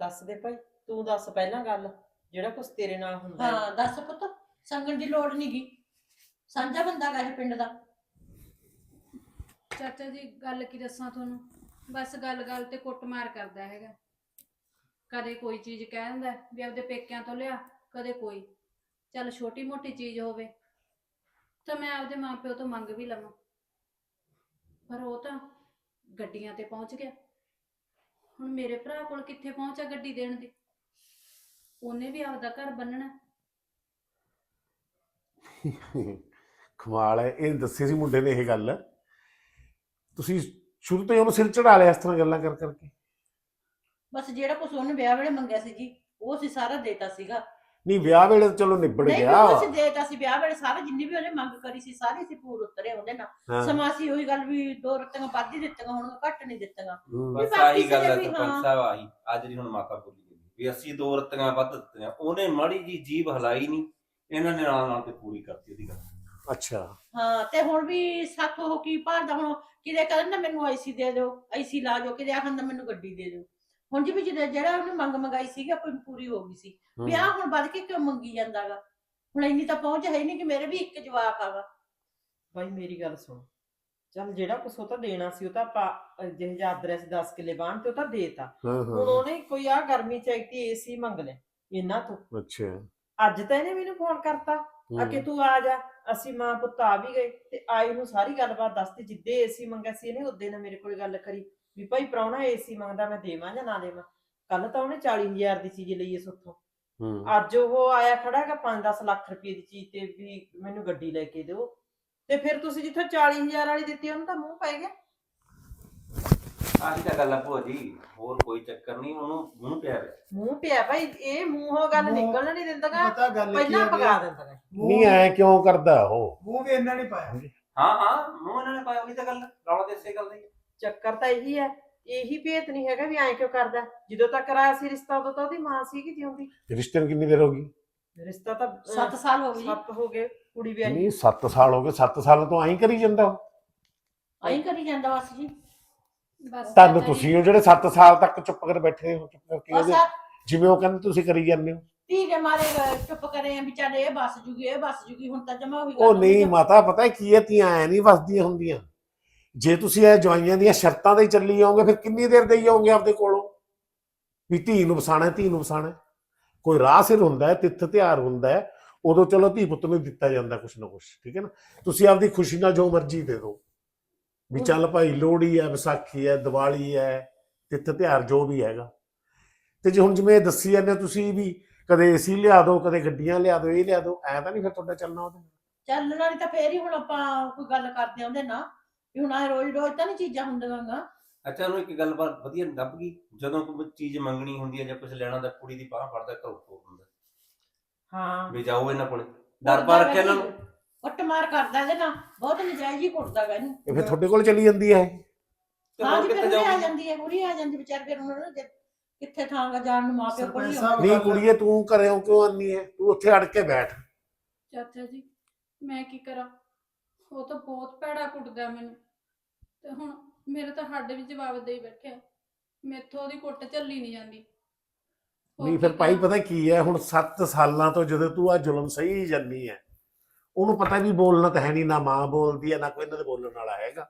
Speaker 3: ਦੱਸ ਦੇ ਭਾਈ ਤੂੰ ਦੱਸ ਪਹਿਲਾਂ ਗੱਲ ਜਿਹੜਾ ਕੁਛ ਤੇਰੇ ਨਾਲ ਹੁੰਦਾ ਹੈ।
Speaker 1: ਹਾਂ ਦੱਸ ਪੁੱਤ ਸੰਗਣ ਦੀ ਲੋੜ ਨੀ ਗੀ। ਸਾਂਝਾ ਬੰਦਾ ਗਾ ਇਹ ਪਿੰਡ ਦਾ।
Speaker 2: ਚਾਚਾ ਜੀ ਗੱਲ ਕੀ ਦੱਸਾਂ ਤੁਹਾਨੂੰ? ਬਸ ਗੱਲ-ਗੱਲ ਤੇ ਕੁੱਟਮਾਰ ਕਰਦਾ ਹੈਗਾ। ਕਦੇ ਕੋਈ ਚੀਜ਼ ਕਹਿ ਦਿੰਦਾ ਵੀ ਆਪਦੇ ਪੇਕਿਆਂ ਤੋਂ ਲਿਆ, ਕਦੇ ਕੋਈ। ਚੱਲ ਛੋਟੀ ਮੋਟੀ ਚੀਜ਼ ਹੋਵੇ, ਤਾਂ ਮੈਂ ਆਪਦੇ ਮਾਪਿਓ ਤੋਂ ਮੰਗ ਵੀ ਲਵਾਂ। ਪਰ ਉਹ ਤਾਂ ਗੱਡੀਆਂ ਤੇ ਪਹੁੰਚ ਗਿਆ। ਹੁਣ ਮੇਰੇ ਭਰਾ ਕੋਲ ਕਿੱਥੇ ਪਹੁੰਚਾ ਗੱਡੀ ਦੇਣ ਦੀ? ਉਹਨੇ ਵੀ ਆਪਦਾ ਘਰ ਬੰਨਣਾ
Speaker 6: ਕਮਾਲ ਹੈ, ਇਹ ਦੱਸੀ ਸੀ ਮੁੰਡੇ ਨੇ ਇਹ ਗੱਲ। ਤੁਸੀਂ ਸ਼ੁਰੂ ਤੋਂ ਹੀ ਉਹਨੂੰ ਸਿਰ ਚੜਾ ਲਿਆ ਇਸ ਤਰ੍ਹਾਂ ਗੱਲਾਂ ਕਰ ਕਰਕੇ
Speaker 1: ਬਸ ਜਿਹੜਾ ਕੁਛ ਉਹਨੇ ਵਿਆਹ ਵੇਲੇ ਮੰਗਿਆ ਸੀ ਜੀ ਉਹ ਸੀ ਸਾਰਾ ਦੇਤਾ ਸੀਗਾ।
Speaker 6: ਨਹੀਂ ਵਿਆਹ ਵੇਲੇ ਤਾਂ ਚਲੋ ਨਿਬੜ
Speaker 1: ਨਹੀਂ
Speaker 6: ਗਿਆ।
Speaker 1: ਉਹ ਸੀ ਦੇਤਾ ਸੀ ਵਿਆਹ ਵੇਲੇ ਸਾਰਾ ਜਿੰਨੀ ਵੀ ਉਹਨੇ ਮੰਗ ਕਰੀ ਸੀ ਸਾਰੀ ਸੀ ਪੂਰ ਉਤਰੇ ਉਹਦੇ ਨਾਲ।
Speaker 6: ਹਾਂ।
Speaker 1: ਸਮਾਂ ਸੀ ਉਹੀ ਗੱਲ ਵੀ ਦੋ ਰੱਤੀਆਂ ਵੱਧ ਹੀ ਦਿੱਤੀਆਂ ਹੁਣ ਘੱਟ ਨਹੀਂ ਦਿੱਤੀਆਂ।
Speaker 6: ਹੂੰ।
Speaker 7: ਬਸ
Speaker 1: ਬਾਕੀ
Speaker 7: ਆਹੀ ਗੱਲ ਹੈ
Speaker 1: ਸੀਗੇ ਵੀ
Speaker 7: ਸਰਪੰਚ
Speaker 1: ਹਾਂ।
Speaker 7: ਸਾਹਿਬ ਆਹੀ। ਅੱਜ ਜਿਹੜੀ ਹੁਣ ਮਾਤਾ ਬੋਲੀ ਗਈ ਵੀ ਅਸੀਂ ਦੋ ਰਤੀਆਂ ਵੱਧ ਦਿੱਤੀਆਂ ਉਹਨੇ ਮਾੜੀ ਜੀ ਜੀਬ ਹਲਾਈ ਨਹੀਂ ਇਹਨਾਂ ਨੇ ਨਾਲ ਨਾਲ ਤੇ ਪੂਰੀ ਕਰਤੀ ਉਹਦੀ ਗੱਲ।
Speaker 6: ਅੱਛਾ।
Speaker 1: ਹਾਂ ਤੇ ਹੁਣ ਵੀ ਸਾਥੋਂ ਉਹ ਕੀ ਭਾਲਦਾ ਹੁਣ ਕਿਤੇ ਕਹਿੰਦਾ ਮੈਨੂੰ ਆਈਸੀ ਦੇ ਦਿਓ ਆਈਸੀ ਲਾ ਦਿਓ ਕਿਤੇ ਆਖੰਦਾ ਮੈਨੂੰ ਗੱਡੀ ਦੇ ਦਿਓ। ਹੁਣ ਜੀ ਵੀ ਜਿਹਦੇ- ਜਿਹੜਾ ਉਹਨੇ ਮੰਗ ਮੰਗਾਈ ਸੀਗੀ ਆਪਣੀ ਪੂਰੀ ਹੋ ਗਈ ਸੀ।
Speaker 6: ਹੂੰ।
Speaker 1: ਵੀ ਆਹ ਹੁਣ ਵੱਧ ਕੇ ਕਿਉਂ ਮੰਗੀ ਜਾਂਦਾਗਾ? ਹੁਣ ਇੰਨੀ ਤਾਂ ਪਹੁੰਚ ਹੈ ਨਹੀਂ ਕਿ ਮੇਰੇ ਵੀ ਇੱਕ ਜਵਾਕ ਆਗਾ।
Speaker 3: ਬਾਈ ਮੇਰੀ ਗੱਲ ਸੁਣ। ਚੱਲ ਜਿਹੜਾ ਕੁਛ ਉਹ ਤਾਂ ਦੇਣਾ ਸੀ ਉਹ ਤਾਂ ਆਪਾਂ ਜਿਹੇ ਜਿਹਾ ਆਦਰਸ 10 ਕਿੱਲੇ ਬਾਣ ਤੇ ਉਹ ਤਾਂ ਦੇਤਾ।
Speaker 6: ਹਾਂ
Speaker 3: ਹੁਣ
Speaker 6: ਹਾਂ
Speaker 3: ਉਹਨੇ ਕੋਈ ਆ ਗਰਮੀ ਚ ਏਸੀ ਮੰਗ ਲਿਆ ਇਹਨਾਂ ਤੋਂ।
Speaker 6: ਅੱਛਾ।
Speaker 3: ਅੱਜ ਤਾਂ ਇਹਨੇ ਮੈਨੂੰ ਫੋਨ ਕਰਤਾ। ਆ ਕਿ ਤੂੰ ਆ ਜਾ ਅਸੀਂ ਮਾਂ ਪੁੱਤ ਆ ਵੀ ਗਏ ਤੇ ਆਈ ਨੂੰ ਸਾਰੀ ਗੱਲਬਾਤ ਦੱਸਤੀ ਜਿੱਦੇ ਏਸੀ ਮੰਗਿਆ ਸੀ ਇਹਨੇ ਉਦੋਂ ਨਾ ਮੇਰੇ ਕੋਲ ਗੱਲ ਕਰੀ। ਵੀ ਭਾਈ ਪ੍ਰਾਹੁਣਾ ਏਸੀ ਮੰਗਦਾ ਮੈਂ ਦੇਵਾਂ ਜਾਂ ਨਾ ਦੇਵਾਂ? ਕੱਲ ਤਾਂ ਉਹਨੇ 40000 ਦੀ ਚੀਜ਼ ਲਈ ਇਸ ਉੱਥੋਂ
Speaker 6: ਹੂੰ।
Speaker 3: ਅੱਜ ਉਹ ਆਇਆ ਖੜਾ ਹੈਗਾ 5-10 ਲੱਖ ਰੁਪਏ ਦੀ ਚੀਜ਼ ਤੇ ਵੀ ਮੈਨੂੰ ਗੱਡੀ ਲੈ ਕੇ ਦਿਓ। ਤੇ ਫਿਰ ਤੁਸੀਂ ਜਿੱਥੋਂ 40000 ਵਾਲੀ ਦਿੱਤੀ ਉਹਨੂੰ ਤਾਂ ਮੂੰਹ ਪੈ ਗਿਆ।
Speaker 7: ਆਹੀ ਤਾਂ ਗੱਲ ਆ ਭੂਆ ਜੀ ਹੋਰ ਕੋਈ ਚੱਕਰ ਨਹੀਂ ਉਹਨੂੰ ਮੂੰਹ ਪਿਆ ਰਿਹਾ
Speaker 3: ਮੂੰਹ ਪਿਆ ਭਾਈ ਇਹ ਮੂੰਹੋਂ ਗੱਲ
Speaker 8: ਮੂੰਹ-
Speaker 3: ਨਿਕਲਣ ਨਹੀਂ ਦਿੰਦਾਗਾ
Speaker 8: ਪਤਾ ਗੱਲ ਕੀ
Speaker 3: ਪਹਿਲਾਂ
Speaker 8: ਹੈ
Speaker 3: ਪਕਾ ਦਿੰਦਾਗਾ
Speaker 6: ਨਹੀਂ ਐ ਕਿਉਂ ਕਰਦਾ ਉਹ?
Speaker 8: ਮੂੰਹ ਵੀ ਇਹਨਾਂ ਨੇ ਪਾਇਆ।
Speaker 7: ਹਾਂ ਹਾਂ ਮੂੰਹ ਇਹਨਾਂ ਨੇ ਪਾਇਆ ਉਹੀ ਤਾਂ ਗੱਲ ਰੌਲਾ ਤੇ ਇਸੇ ਗੱਲ ਦਾ ਹੀ ਹੈ।
Speaker 3: ਚੱਕਰ ਤਾਂ ਇਹੀ ਹੈ ਇਹੀ ਭੇਤ ਨਹੀਂ ਹੈਗਾ ਵੀ ਐਂ ਕਿਉਂ ਕਰਦਾ ਜਦੋਂ ਤੱਕ ਕਰਾਇਆ ਸੀ ਰਿਸ਼ਤਾ ਉਦੋਂ ਤਾਂ ਉਹਦੀ ਮਾਂ ਸੀਗੀ ਜਿਉਂਦੀ
Speaker 6: ਰਿਸ਼ਤੇ ਨੂੰ ਕਿੰਨੀ ਦੇਰ ਹੋ ਗਈ?
Speaker 3: ਰਿਸ਼ਤਾ ਤਾਂ
Speaker 1: 7 ਸਾਲ ਹੋ ਗਏ ਜੀ।
Speaker 3: ਸੱਤ ਹੋ ਗਏ ਕੁੜੀ ਵਿਆਹੀ।
Speaker 6: ਨਹੀਂ 7 ਸਾਲ ਹੋ ਗਏ 7 ਸਾਲ ਤੋਂ ਐਂ ਕਰੀ ਜਾਂਦਾ ਉਹ?
Speaker 1: ਐਂ ਕਰੀ ਜਾਂਦਾ ਬਸ ਜੀ।
Speaker 2: ਬਸ
Speaker 6: ਤੁਹਾਨੂੰ ਤੁਸੀਂ ਉਹ ਜਿਹੜੇ 7 ਸਾਲ ਤੱਕ ਚੁੱਪ ਕਰ ਬੈਠੇ ਹੋ ਚੁੱਪ ਕਰਕੇ ਉਹਦੇ ਜਿਵੇਂ ਉਹ ਕਹਿੰਦੇ ਤੁਸੀਂ ਕਰੀ ਜਾਂਦੇ ਹੋ।
Speaker 1: ਧੀ ਦੇ ਮਾਰੇ ਚੁੱਪ ਕਰੇ ਆ ਵਿਚਾਰੇ ਇਹ ਬਸ ਜੂਗੀ ਇਹ ਬਸ ਜੂਗੀ ਹੁਣ ਤਾਂ ਜਮਾ ਹੋਈ
Speaker 6: ਉਹ ਨਹੀਂ ਮਾਤਾ ਪਤਾ ਕੀ ਹੈ ਧੀਆਂ ਐ ਨਹੀਂ ਵਸਦੀਆਂ ਹੁੰਦੀਆਂ। ਜੇ ਤੁਸੀਂ ਇਹ ਜਵਾਈਆਂ ਦੀਆਂ ਸ਼ਰਤਾਂ ਤੇ ਚੱਲੀ ਜਾਓਗੇ, ਫਿਰ ਕਿੰਨੀ ਦੇਰ ਦੇਈ ਜਾਓਗੇ ਆਪਦੇ ਕੋਲੋਂ? ਵੀ ਧੀ ਨੂੰ ਵਸਾਣਾ ਧੀ ਨੂੰ ਵਸਾਣਾ ਕੋਈ ਰਾਹ ਸਿਰ ਹੁੰਦਾ ਹੈ, ਤਿੱਥ ਤਿਉਹਾਰ ਹੁੰਦਾ ਹੈ, ਉਦੋਂ ਚਲੋ ਧੀ ਪੁੱਤ ਨੂੰ ਦਿੱਤਾ ਜਾਂਦਾ ਕੁਛ ਨਾ ਕੁਛ, ਠੀਕ ਹੈ ਨਾ? ਤੁਸੀਂ ਆਪਦੀ ਖੁਸ਼ੀ ਨਾਲ ਜੋ ਮਰਜ਼ੀ ਦੇ ਦਿਓ। ਵੀ ਚੱਲ ਭਾਈ, ਲੋਹੜੀ ਹੈ, ਵਿਸਾਖੀ ਹੈ, ਦੀਵਾਲੀ ਹੈ, ਤਿੱਥ ਤਿਉਹਾਰ ਜੋ ਵੀ ਹੈਗਾ। ਤੇ ਜੇ ਹੁਣ ਜਿਵੇਂ ਦੱਸੀ ਜਾਂਦੇ ਹੋ ਤੁਸੀਂ ਵੀ ਕਦੇ ਏਸੀ ਲਿਆ ਦਿਓ, ਕਦੇ ਗੱਡੀਆਂ ਲਿਆ ਦਿਓ, ਇਹ ਲਿਆ ਦਿਓ, ਐ ਤਾਂ ਨਹੀਂ ਫਿਰ ਤੁਹਾਡਾ ਚੱਲਣਾ ਉਹਦੇ ਨਾਲ।
Speaker 1: ਚੱਲਣ ਵਾਲੀ ਤਾਂ ਫੇਰ ਹੀ ਹੁਣ ਆਪਾਂ ਕੋਈ ਗੱਲ ਕਰਦੇ ਆ ਉਹਦੇ ਨਾਲ। ਵੀ ਹੁਣ ਆ ਰੋਜ਼ ਰੋਜ਼ ਤਾਂ ਨਹੀਂ ਚੀਜ਼ਾਂ ਹੁੰਦੀਆਂ ਗਾ
Speaker 7: ਅੱਛਾ ਉਹਨੂੰ ਇੱਕ ਗੱਲ ਬਾਤ ਵਧੀਆ ਦੱਬ ਗਈ ਜਦੋਂ ਕੋਈ ਚੀਜ਼ ਮੰਗਣੀ ਹੁੰਦੀ ਹੈ ਜਾਂ ਕੁਝ ਲੈਣਾ ਤਾਂ ਕੁੜੀ ਦੀ ਬਾਹ ਫੜਦਾ ਘਰੋਂ ਤੋੜ ਦਿੰਦਾ
Speaker 3: ਹਾਂ।
Speaker 7: ਵੀ ਜਾਓ ਇਹਨਾਂ ਕੋਲੇ। ਡਰ ਪਾ ਰੱਖਿਆ ਇਹਨਾਂ ਨੂੰ
Speaker 1: ਕੁੱਟ ਮਾਰ ਕਰਦਾ ਇਹਦੇ ਨਾਲ ਬਹੁਤ ਨਜਾਇਜ਼ ਹੀ ਕੁੱਟਦਾ ਗਾ ਇਹਨੂੰ।
Speaker 6: ਇਹ ਫਿਰ ਤੁਹਾਡੇ ਕੋਲ ਚਲੀ ਜਾਂਦੀ ਹੈ ਇਹ?
Speaker 7: ਤੇ
Speaker 1: ਹਾਂ
Speaker 7: ਹੋਰ
Speaker 1: ਜੀ ਫਿਰ
Speaker 7: ਕਿੱਥੇ
Speaker 1: ਆ ਜਾਂਦੀ ਹੈ ਉਰੇ ਆ ਜਾਂਦੀ ਵਿਚਾਰ ਫਿਰ ਉਹਨਾਂ ਨੂੰ ਜੇ- ਕਿੱਥੇ ਥਾਂਗਾ ਜਾਣ ਨੂੰ ਮਾਪਿਓ ਕੋਲ
Speaker 8: ਸਰਪੰਚ। ਸਾਹਿਬ
Speaker 6: ਨਹੀਂ ਕੁੜੀਏ ਤੂੰ ਘਰੇ ਕਿਉਂ ਆਨੀ ਹੈ? ਤੂੰ ਉੱਥੇ ਅੜ ਕੇ ਬੈਠ।
Speaker 2: ਚਾਚਾ ਜੀ ਮੈਂ ਕੀ ਕਰਾਂ? ਉਹ ਤਾਂ ਬਹੁਤ ਭੈੜਾ ਕੁੱਟਦਾ ਮੈਨੂੰ। ਤੇ ਹੁਣ ਮੇਰੇ ਤਾਂ ਹੱਡ ਵੀ ਜਵਾਬ ਦੇ ਹੀ ਬੈਠਿਆ ਮੈਥੋਂ ਉਹਦੀ ਕੁੱਟ ਝੱਲੀ ਨਹੀਂ ਜਾਂਦੀ। ਹੋਰ
Speaker 6: ਨਹੀਂ
Speaker 2: ਕੀ
Speaker 6: ਫਿਰ ਭਾਈ
Speaker 2: ਕਰਾਂ?
Speaker 6: ਪਤਾ ਕੀ ਹੈ ਹੁਣ 7 ਸਾਲਾਂ ਤੋਂ ਜਦੋਂ ਤੂੰ ਆ ਜ਼ੁਲਮ ਸਹੀ ਜੰਨੀ ਹੈ ਉਹਨੂੰ ਪਤਾ ਵੀ ਬੋਲਣਾ ਤਾਂ ਹੈ ਨਹੀਂ ਨਾ ਮਾਂ ਬੋਲਦੀ ਹੈ ਨਾ ਕੋਈ ਇਹਨਾਂ ਦੇ ਬੋਲਣ ਵਾਲਾ ਹੈਗਾ।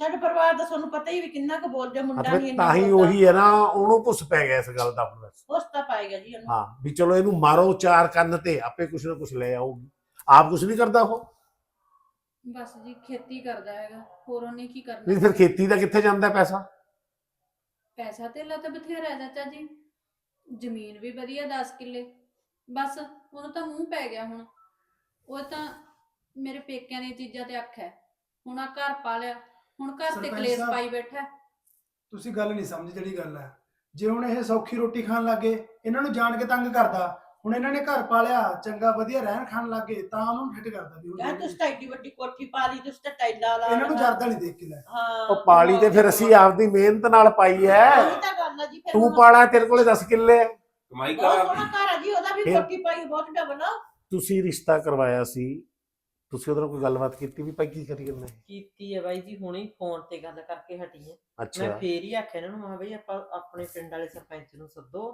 Speaker 1: ਸਾਡੇ ਪਰਿਵਾਰ ਦਾ ਤੁਹਾਨੂੰ ਪਤਾ ਹੀ ਵੀ ਕਿੰਨਾ ਕੁ ਬੋਲਦੇ ਮੁੰਡਾ ਨਹੀਂ
Speaker 6: ਫਿਰ ਤਾਂ ਹੀ ਉਹੀ ਹੈ ਨਾ ਉਹਨੂੰ ਪੁੱਸ ਪੈ ਗਿਆ ਇਸ ਗੱਲ ਦਾ ਹੁਣ।
Speaker 1: ਉਸ ਤਾਂ ਪਾਏਗਾ ਜੀ ਉਹਨੂੰ
Speaker 6: ਹਾਂ ਵੀ ਚਲੋ ਇਹਨੂੰ ਮਾਰੋ ਚਾਰ ਕੰਨ ਤੇ ਆਪੇ ਕੁਛ ਨਾ ਕੁਛ ਲੈ ਆਊਗੀ। ਆਪ ਕੁਛ ਨਹੀਂ ਕਰਦਾ ਉਹ।
Speaker 2: ਬਸ ਜੀ ਖੇਤੀ ਕਰਦਾ ਹੈਗਾ ਹੋਰ ਉਹਨੇ ਕੀ
Speaker 6: ਨਹੀਂ
Speaker 2: ਕਰਨਾ
Speaker 6: ਫਿਰ ਖੇਤੀ ਦਾ ਕਿੱਥੇ ਜਾਂਦਾ ਪੈਸਾ?
Speaker 2: ਪੈਸਾ ਧੇਲਾ ਤਾਂ ਬਥੇਰਾ ਹੈ ਚਾਚਾ ਜੀ। ਜ਼ਮੀਨ ਵੀ ਵਧੀਆ 10 ਕਿੱਲੇ। ਬਸ ਉਹਨੂੰ ਤਾਂ ਮੂੰਹ ਪੈ ਗਿਆ ਹੁਣ। ਉਹ ਤਾਂ ਮੇਰੇ ਪੇਕਿਆਂ ਦੀਆਂ ਚੀਜ਼ਾਂ ਤੇ ਅੱਖ ਹੈ। ਹੁਣ ਆ ਘਰ ਪਾ ਲਿਆ। ਹੁਣ ਘਰ ਤੇ
Speaker 8: ਸਰਪੰਚ
Speaker 2: ਕਲੇਸ਼
Speaker 8: ਸਾਹਿਬ।
Speaker 2: ਪਾਈ ਬੈਠਾ ਹੈ।
Speaker 8: ਤੁਸੀਂ ਗੱਲ ਨਹੀਂ ਸਮਝ ਜਿਹੜੀ ਗੱਲ ਹੈ। ਜੇ ਹੁਣ ਇਹ ਸੌਖੀ ਰੋਟੀ ਖਾਣ ਲੱਗੇ ਇਹਨਾਂ ਨੂੰ ਜਾਣ ਕੇ ਤੰਗ ਕਰਦਾ ਹੁਣ ਇਹਨਾਂ ਨੇ ਘਰ ਪਾ ਲਿਆ ਚੰਗਾ ਵਧੀਆ ਰਹਿਣ ਖਾਣ ਲੱਗੇ ਤਾਂ ਉਹਨੂੰ ਫਿੱਟ ਕਰਦਾ ਵੀ ਹੁਣ
Speaker 1: ਯਾਰ ਤੁਸੀਂ ਤਾਂ ਏਡੀ ਵੱਡੀ ਕੋਠੀ ਪਾ ਲਈ ਤੁਸੀਂ ਤਾਂ ਟੈਲਾ ਲਾ
Speaker 8: ਇਹਨਾਂ ਨੂੰ
Speaker 1: ਲੈਣਾ।
Speaker 8: ਜਰਦਾ ਨਹੀਂ ਦੇਖ ਕੇ ਲੈ।
Speaker 1: ਹਾਂ
Speaker 6: ਉਹ ਪਾਲੀ ਤੇ ਫਿਰ ਅਸੀਂ ਆਪਦੀ ਮਿਹਨਤ ਨਾਲ ਪਾਈ ਹੈ।
Speaker 1: ਉਹੀ ਤਾਂ ਗੱਲ ਆ ਜੀ ਫਿਰ
Speaker 6: ਤੂੰ
Speaker 1: ਹੁਣ-
Speaker 6: ਪਾਲਾ ਤੇਰੇ ਕੋਲੇ 10 ਕਿੱਲੇ ਹੈ।
Speaker 7: ਕਮਾਈ
Speaker 1: ਬਹੁਤ
Speaker 7: ਕਰਾ।
Speaker 1: ਸੋਹਣਾ ਘਰ ਆ ਜੀ ਉਹਦਾ ਵੀ
Speaker 6: ਫਿਰ-
Speaker 1: ਕੋਠੀ ਪਾਈ ਬਹੁਤ ਡਬਲ
Speaker 6: ਤੁਸੀਂ ਰਿਸ਼ਤਾ ਕਰਵਾਇਆ ਸੀ ਤੁਸੀਂ ਉਹਦੇ ਨਾਲ ਕੋਈ ਗੱਲਬਾਤ ਕੀਤੀ ਵੀ ਭਾਈ ਕੀ ਕਰੀ ਜਾਂਦਾ?
Speaker 3: ਕੀਤੀ ਹੈ ਬਾਈ ਜੀ ਹੁਣੇ ਫੋਨ ਤੇ ਗੱਲ ਕਰਕੇ ਹਟੀ ਹੈ ਮੈਂ
Speaker 6: ਅੱਛਾ।
Speaker 3: ਫੇਰ ਹੀ ਆਖਿਆ ਇਹਨਾਂ ਨੂੰ ਮੈਂ ਕਿਹਾ ਬਈ ਆਪਾਂ ਆਪਣੇ ਪਿੰਡ ਵਾਲੇ ਸਰਪੰਚ ਨੂੰ ਸੱਦੋ।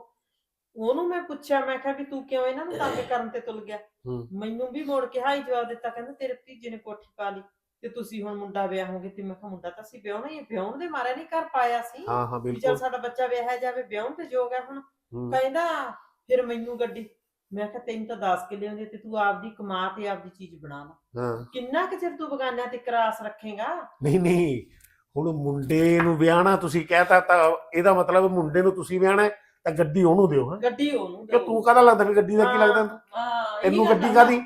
Speaker 3: ਉਹਨੂੰ ਮੈਂ ਪੁੱਛਿਆ ਮੈਂ ਕਿਹਾ ਵੀ ਤੂੰ ਕਿਉਂ ਇਹਨਾਂ ਨੂੰ ਤੰਗ ਕਰਨ ਤੇ ਤੁਲ ਗਿਆ?
Speaker 6: ਹੂੰ।
Speaker 3: ਮੈਨੂੰ ਵੀ ਮੋੜ ਕੇ ਹਾਈ ਜਵਾਬ ਦਿੱਤਾ ਕਹਿੰਦਾ ਤੇਰੇ ਭਤੀਜੇ ਨੇ ਕੋਠੀ ਪਾ ਲਈ ਤੇ ਤੁਸੀਂ ਹੁਣ ਮੁੰਡਾ ਵਿਆਹੋਗੇ ਤੇ ਮੈਂ ਕਿਹਾ ਮੁੰਡਾ ਤਾਂ ਅਸੀਂ ਵਿਆਹਣਾ ਹੀ ਹੈ, ਵਿਆਹੁਣ ਦੇ ਮਾਰਿਆ ਨਹੀਂ ਕਰ ਪਾਇਆ ਸੀ।
Speaker 6: ਹਾਂ ਹਾਂ
Speaker 3: ਵੀ ਚਲ
Speaker 6: ਬਿਲਕੁਲ।
Speaker 3: ਸਾਡਾ ਬੱਚਾ ਵਿਆਹਿਆ ਜਾਵੇ ਵਿਆਹੁਣ ਤੇ ਜੋਗ ਹੈ ਹੁਣ।
Speaker 6: ਹੂੰ।
Speaker 3: ਕਹਿੰਦਾ ਫਿਰ ਮੈਨੂੰ ਗੱਡੀ ਮੈਂ ਕਿਹਾ ਤੈਨੂੰ ਤਾਂ 10 ਕਿੱਲੇ ਹੁੰਦੇ ਤੇ ਤੂੰ ਆਪਦੀ ਕਮਾ ਤੇ ਆਪਦੀ ਚੀਜ਼ ਬਣਾ ਲਾ।
Speaker 6: ਹਾਂ।
Speaker 3: ਕਿੰਨਾ ਕੁ ਚਿਰ ਤੂੰ ਬਗਾਨਿਆਂ ਤੇ ਕਰਾਸ ਰੱਖੇਗਾ?
Speaker 6: ਨਹੀਂ ਨਹੀਂ ਹੁਣ ਮੁੰਡੇ ਨੂੰ ਵਿਆਹਣਾ ਤੁਸੀਂ ਕਹਿਤਾ ਤਾਂ ਇਹਦਾ ਮਤਲਬ ਮੁੰਡੇ ਨੂੰ ਤੁਸੀਂ ਵਿਆਹਣਾ ਹੈ, ਤਾਂ ਗੱਡੀ ਉਹਨੂੰ ਦਿਓ ਹਾਂ।
Speaker 3: ਗੱਡੀ ਉਹਨੂੰ
Speaker 6: ਕਿ ਤੂੰ ਕਾਹਦਾ ਲੱਗਦਾ ਵੀ ਗੱਡੀ ਦਾ ਕੀ। ਲੱਗਦਾ?
Speaker 1: ਹਾਂ
Speaker 6: ਤੈਨੂੰ ਗੱਡੀ ਕਾਦੀ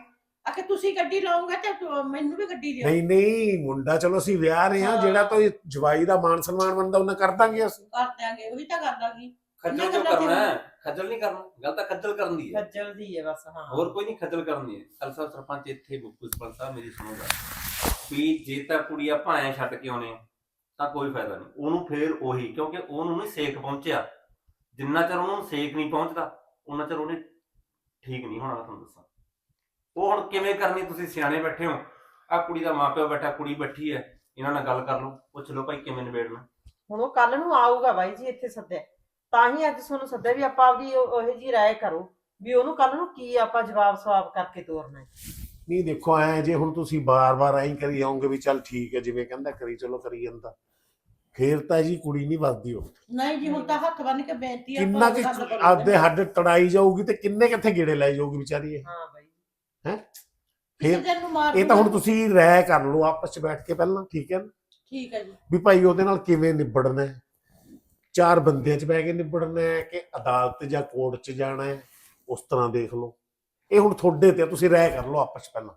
Speaker 1: ਆ ਕਿ ਤੁਸੀਂ ਗੱਡੀ ਲਾਉਂਗੇ ਤੇ ਮੈਨੂੰ ਵੀ ਗੱਡੀ ਦਿਓ।
Speaker 6: ਨਹੀਂ ਨਹੀਂ ਮੁੰਡਾ ਚਲੋ ਅਸੀਂ ਵਿਆਹ ਰਹੇ ਹਾਂ। ਜਿਹੜਾ ਤਾਂ ਜਵਾਈ ਦਾ ਮਾਨ ਸਨਮਾਨ ਬਣਦਾ ਉਹਨਾਂ ਕਰ ਦਾਂਗੇ ਅਸੀਂ।
Speaker 1: ਕਰ ਦਿਆਂਗੇ ਉਹੀ ਤਾਂ ਆ ਗਈ
Speaker 7: ਖੱਜਲ
Speaker 1: ਇਹਨਾਂ
Speaker 7: ਕਿਉਂ ਕਰਨਾ ਹੈ? ਖੱਜਲ ਨਹੀਂ ਕਰਨਾ ਗੱਲ ਤਾਂ ਖੱਜਲ ਕਰਨ ਦੀ ਹੈ।
Speaker 3: ਖੱਜਲ ਦੀ ਹੈ ਬਸ ਹਾਂ।
Speaker 7: ਹੋਰ ਕੋਈ ਨਹੀਂ ਖੱਜਲ ਕਰਨੀ ਹੈ। ਖਾਲਸਾ ਸਰਪੰਚ ਇੱਥੇ ਮੁੱਕੂ ਸਰਪੰਚ ਸਾਹਿਬ ਮੇਰੀ ਸੁਣੋ ਗੱਲ। ਵੀ ਜੇ ਤਾਂ ਕੁੜੀ ਆਪਾਂ ਐਂ ਛੱਡ ਕੇ ਆਉਣੇ ਤਾਂ ਕੋਈ ਫਾਇਦਾ ਨਹੀਂ। ਉਹਨੂੰ ਫੇਰ ਉਹੀ ਕਿਉਂਕਿ ਉਹਨੂੰ ਨਹੀਂ ਸੇਕ ਪਹੁੰਚਿਆ। ਜਿੰਨਾ ਚਿਰ ਉਹਨੂੰ ਸੇਕ ਨਹੀਂ ਪਹੁੰਚਦਾ ਉਹਨਾਂ ਚਿਰ ਉਹਨੇ ਠੀਕ ਨਹੀਂ ਹੋਣਾ ਤੁਹਾਨੂੰ ਦੱਸਾਂ। ਉਹ ਹੁਣ ਕਿਵੇਂ ਕਰਨੀ ਤੁਸੀਂ ਸਿਆਣੇ ਬੈਠੇ ਹੋ? ਆ ਕੁੜੀ ਦਾ ਮਾਪਿਓ ਬੈਠਾ ਕੁੜੀ ਬੈਠੀ ਹੈ ਇਹਨਾਂ ਨਾਲ ਗੱਲ ਕਰ ਲਓ ਪੁੱਛ ਲਓ ਭਾਈ ਕਿਵੇਂ ਨਿਬੇੜਨਾ।
Speaker 3: ਹੁਣ ਉਹ ਕੱਲ ਨੂੰ ਆਊਗਾ ਬਾਈ ਜੀ ਇੱਥੇ ਸੱਦਿਆ। ਤਾਂ ਹੀ ਅੱਜ ਤੁਹਾਨੂੰ ਸੱਦਿਆ ਵੀ ਆਪਾਂ ਆਪਦੀ ਉਹ- ਉਹੋ ਜੀ ਰਾਏ ਕਰੋ ਵੀ ਉਹਨੂੰ ਕੱਲ ਨੂੰ ਕੀ ਆਪਾਂ ਜਵਾਬ ਸਵਾਬ ਕਰਕੇ ਤੋਰਨਾ ਹੈ।
Speaker 6: ਨਹੀਂ ਦੇਖੋ ਐ ਜੇ ਹੁਣ ਤੁਸੀਂ ਬਾਰ-ਬਾਰ ਐਂ ਕਰੀ ਜਾਓਗੇ ਵੀ ਚੱਲ ਠੀਕ ਹੈ ਜਿਵੇਂ ਕਹਿੰਦਾ ਕਰੀ ਚਲੋ ਕਰੀ ਜਾਂਦਾ। ਫੇਰ ਤਾਂ ਜੀ ਕੁੜੀ ਨਹੀਂ ਵੱਸਦੀ ਉਹ।
Speaker 1: ਨਹੀਂ ਜੀ ਹੁਣ ਤਾਂ ਹੱਥ ਬੰਨ ਕੇ ਬੇਨਤੀ ਆ
Speaker 6: ਕਿੰਨਾ ਕਿ। ਆਪਦੇ ਹੱਡ ਤੜਾਈ ਜਾਊਗੀ ਤੇ ਕਿੰਨੇ ਕਿੱਥੇ ਗੇੜੇ ਲੈ ਜਾਊਗੀ ਵਿਚਾਰੀ ਇਹ?
Speaker 3: ਹਾਂ ਬਾਈ।
Speaker 1: ਕਿਸੇ
Speaker 6: ਫੇਰ ਇਹ ਤਾਂ ਹੁਣ। ਤੁਸੀਂ ਰਾਇ ਕਰ ਲਓ ਆਪਸ ਚ ਬੈਠ ਕੇ ਪਹਿਲਾਂ ਠੀਕ ਹੈ ਨਾ?
Speaker 1: ਠੀਕ ਹੈ ਜੀ।
Speaker 6: ਵੀ ਭਾਈ ਉਹਦੇ ਨਾਲ ਕਿਵੇਂ ਨਿਬੜਨਾ ਹੈ? ਚਾਰ ਬੰਦਿਆਂ ਚ ਬਹਿ ਕੇ ਨਿਬੜਨਾ ਹੈ ਕਿ ਅਦਾਲਤ ਜਾਂ ਕੋਰਟ ਚ ਜਾਣਾ ਹੈ? ਉਸ ਤਰ੍ਹਾਂ ਦੇਖ ਲਓ। ਇਹ ਹੁਣ ਤੁਹਾਡੇ ਤੇ ਤੁਸੀਂ ਰਾਇ ਕਰ ਲਓ ਆਪਸ ਪਹਿਲਾਂ।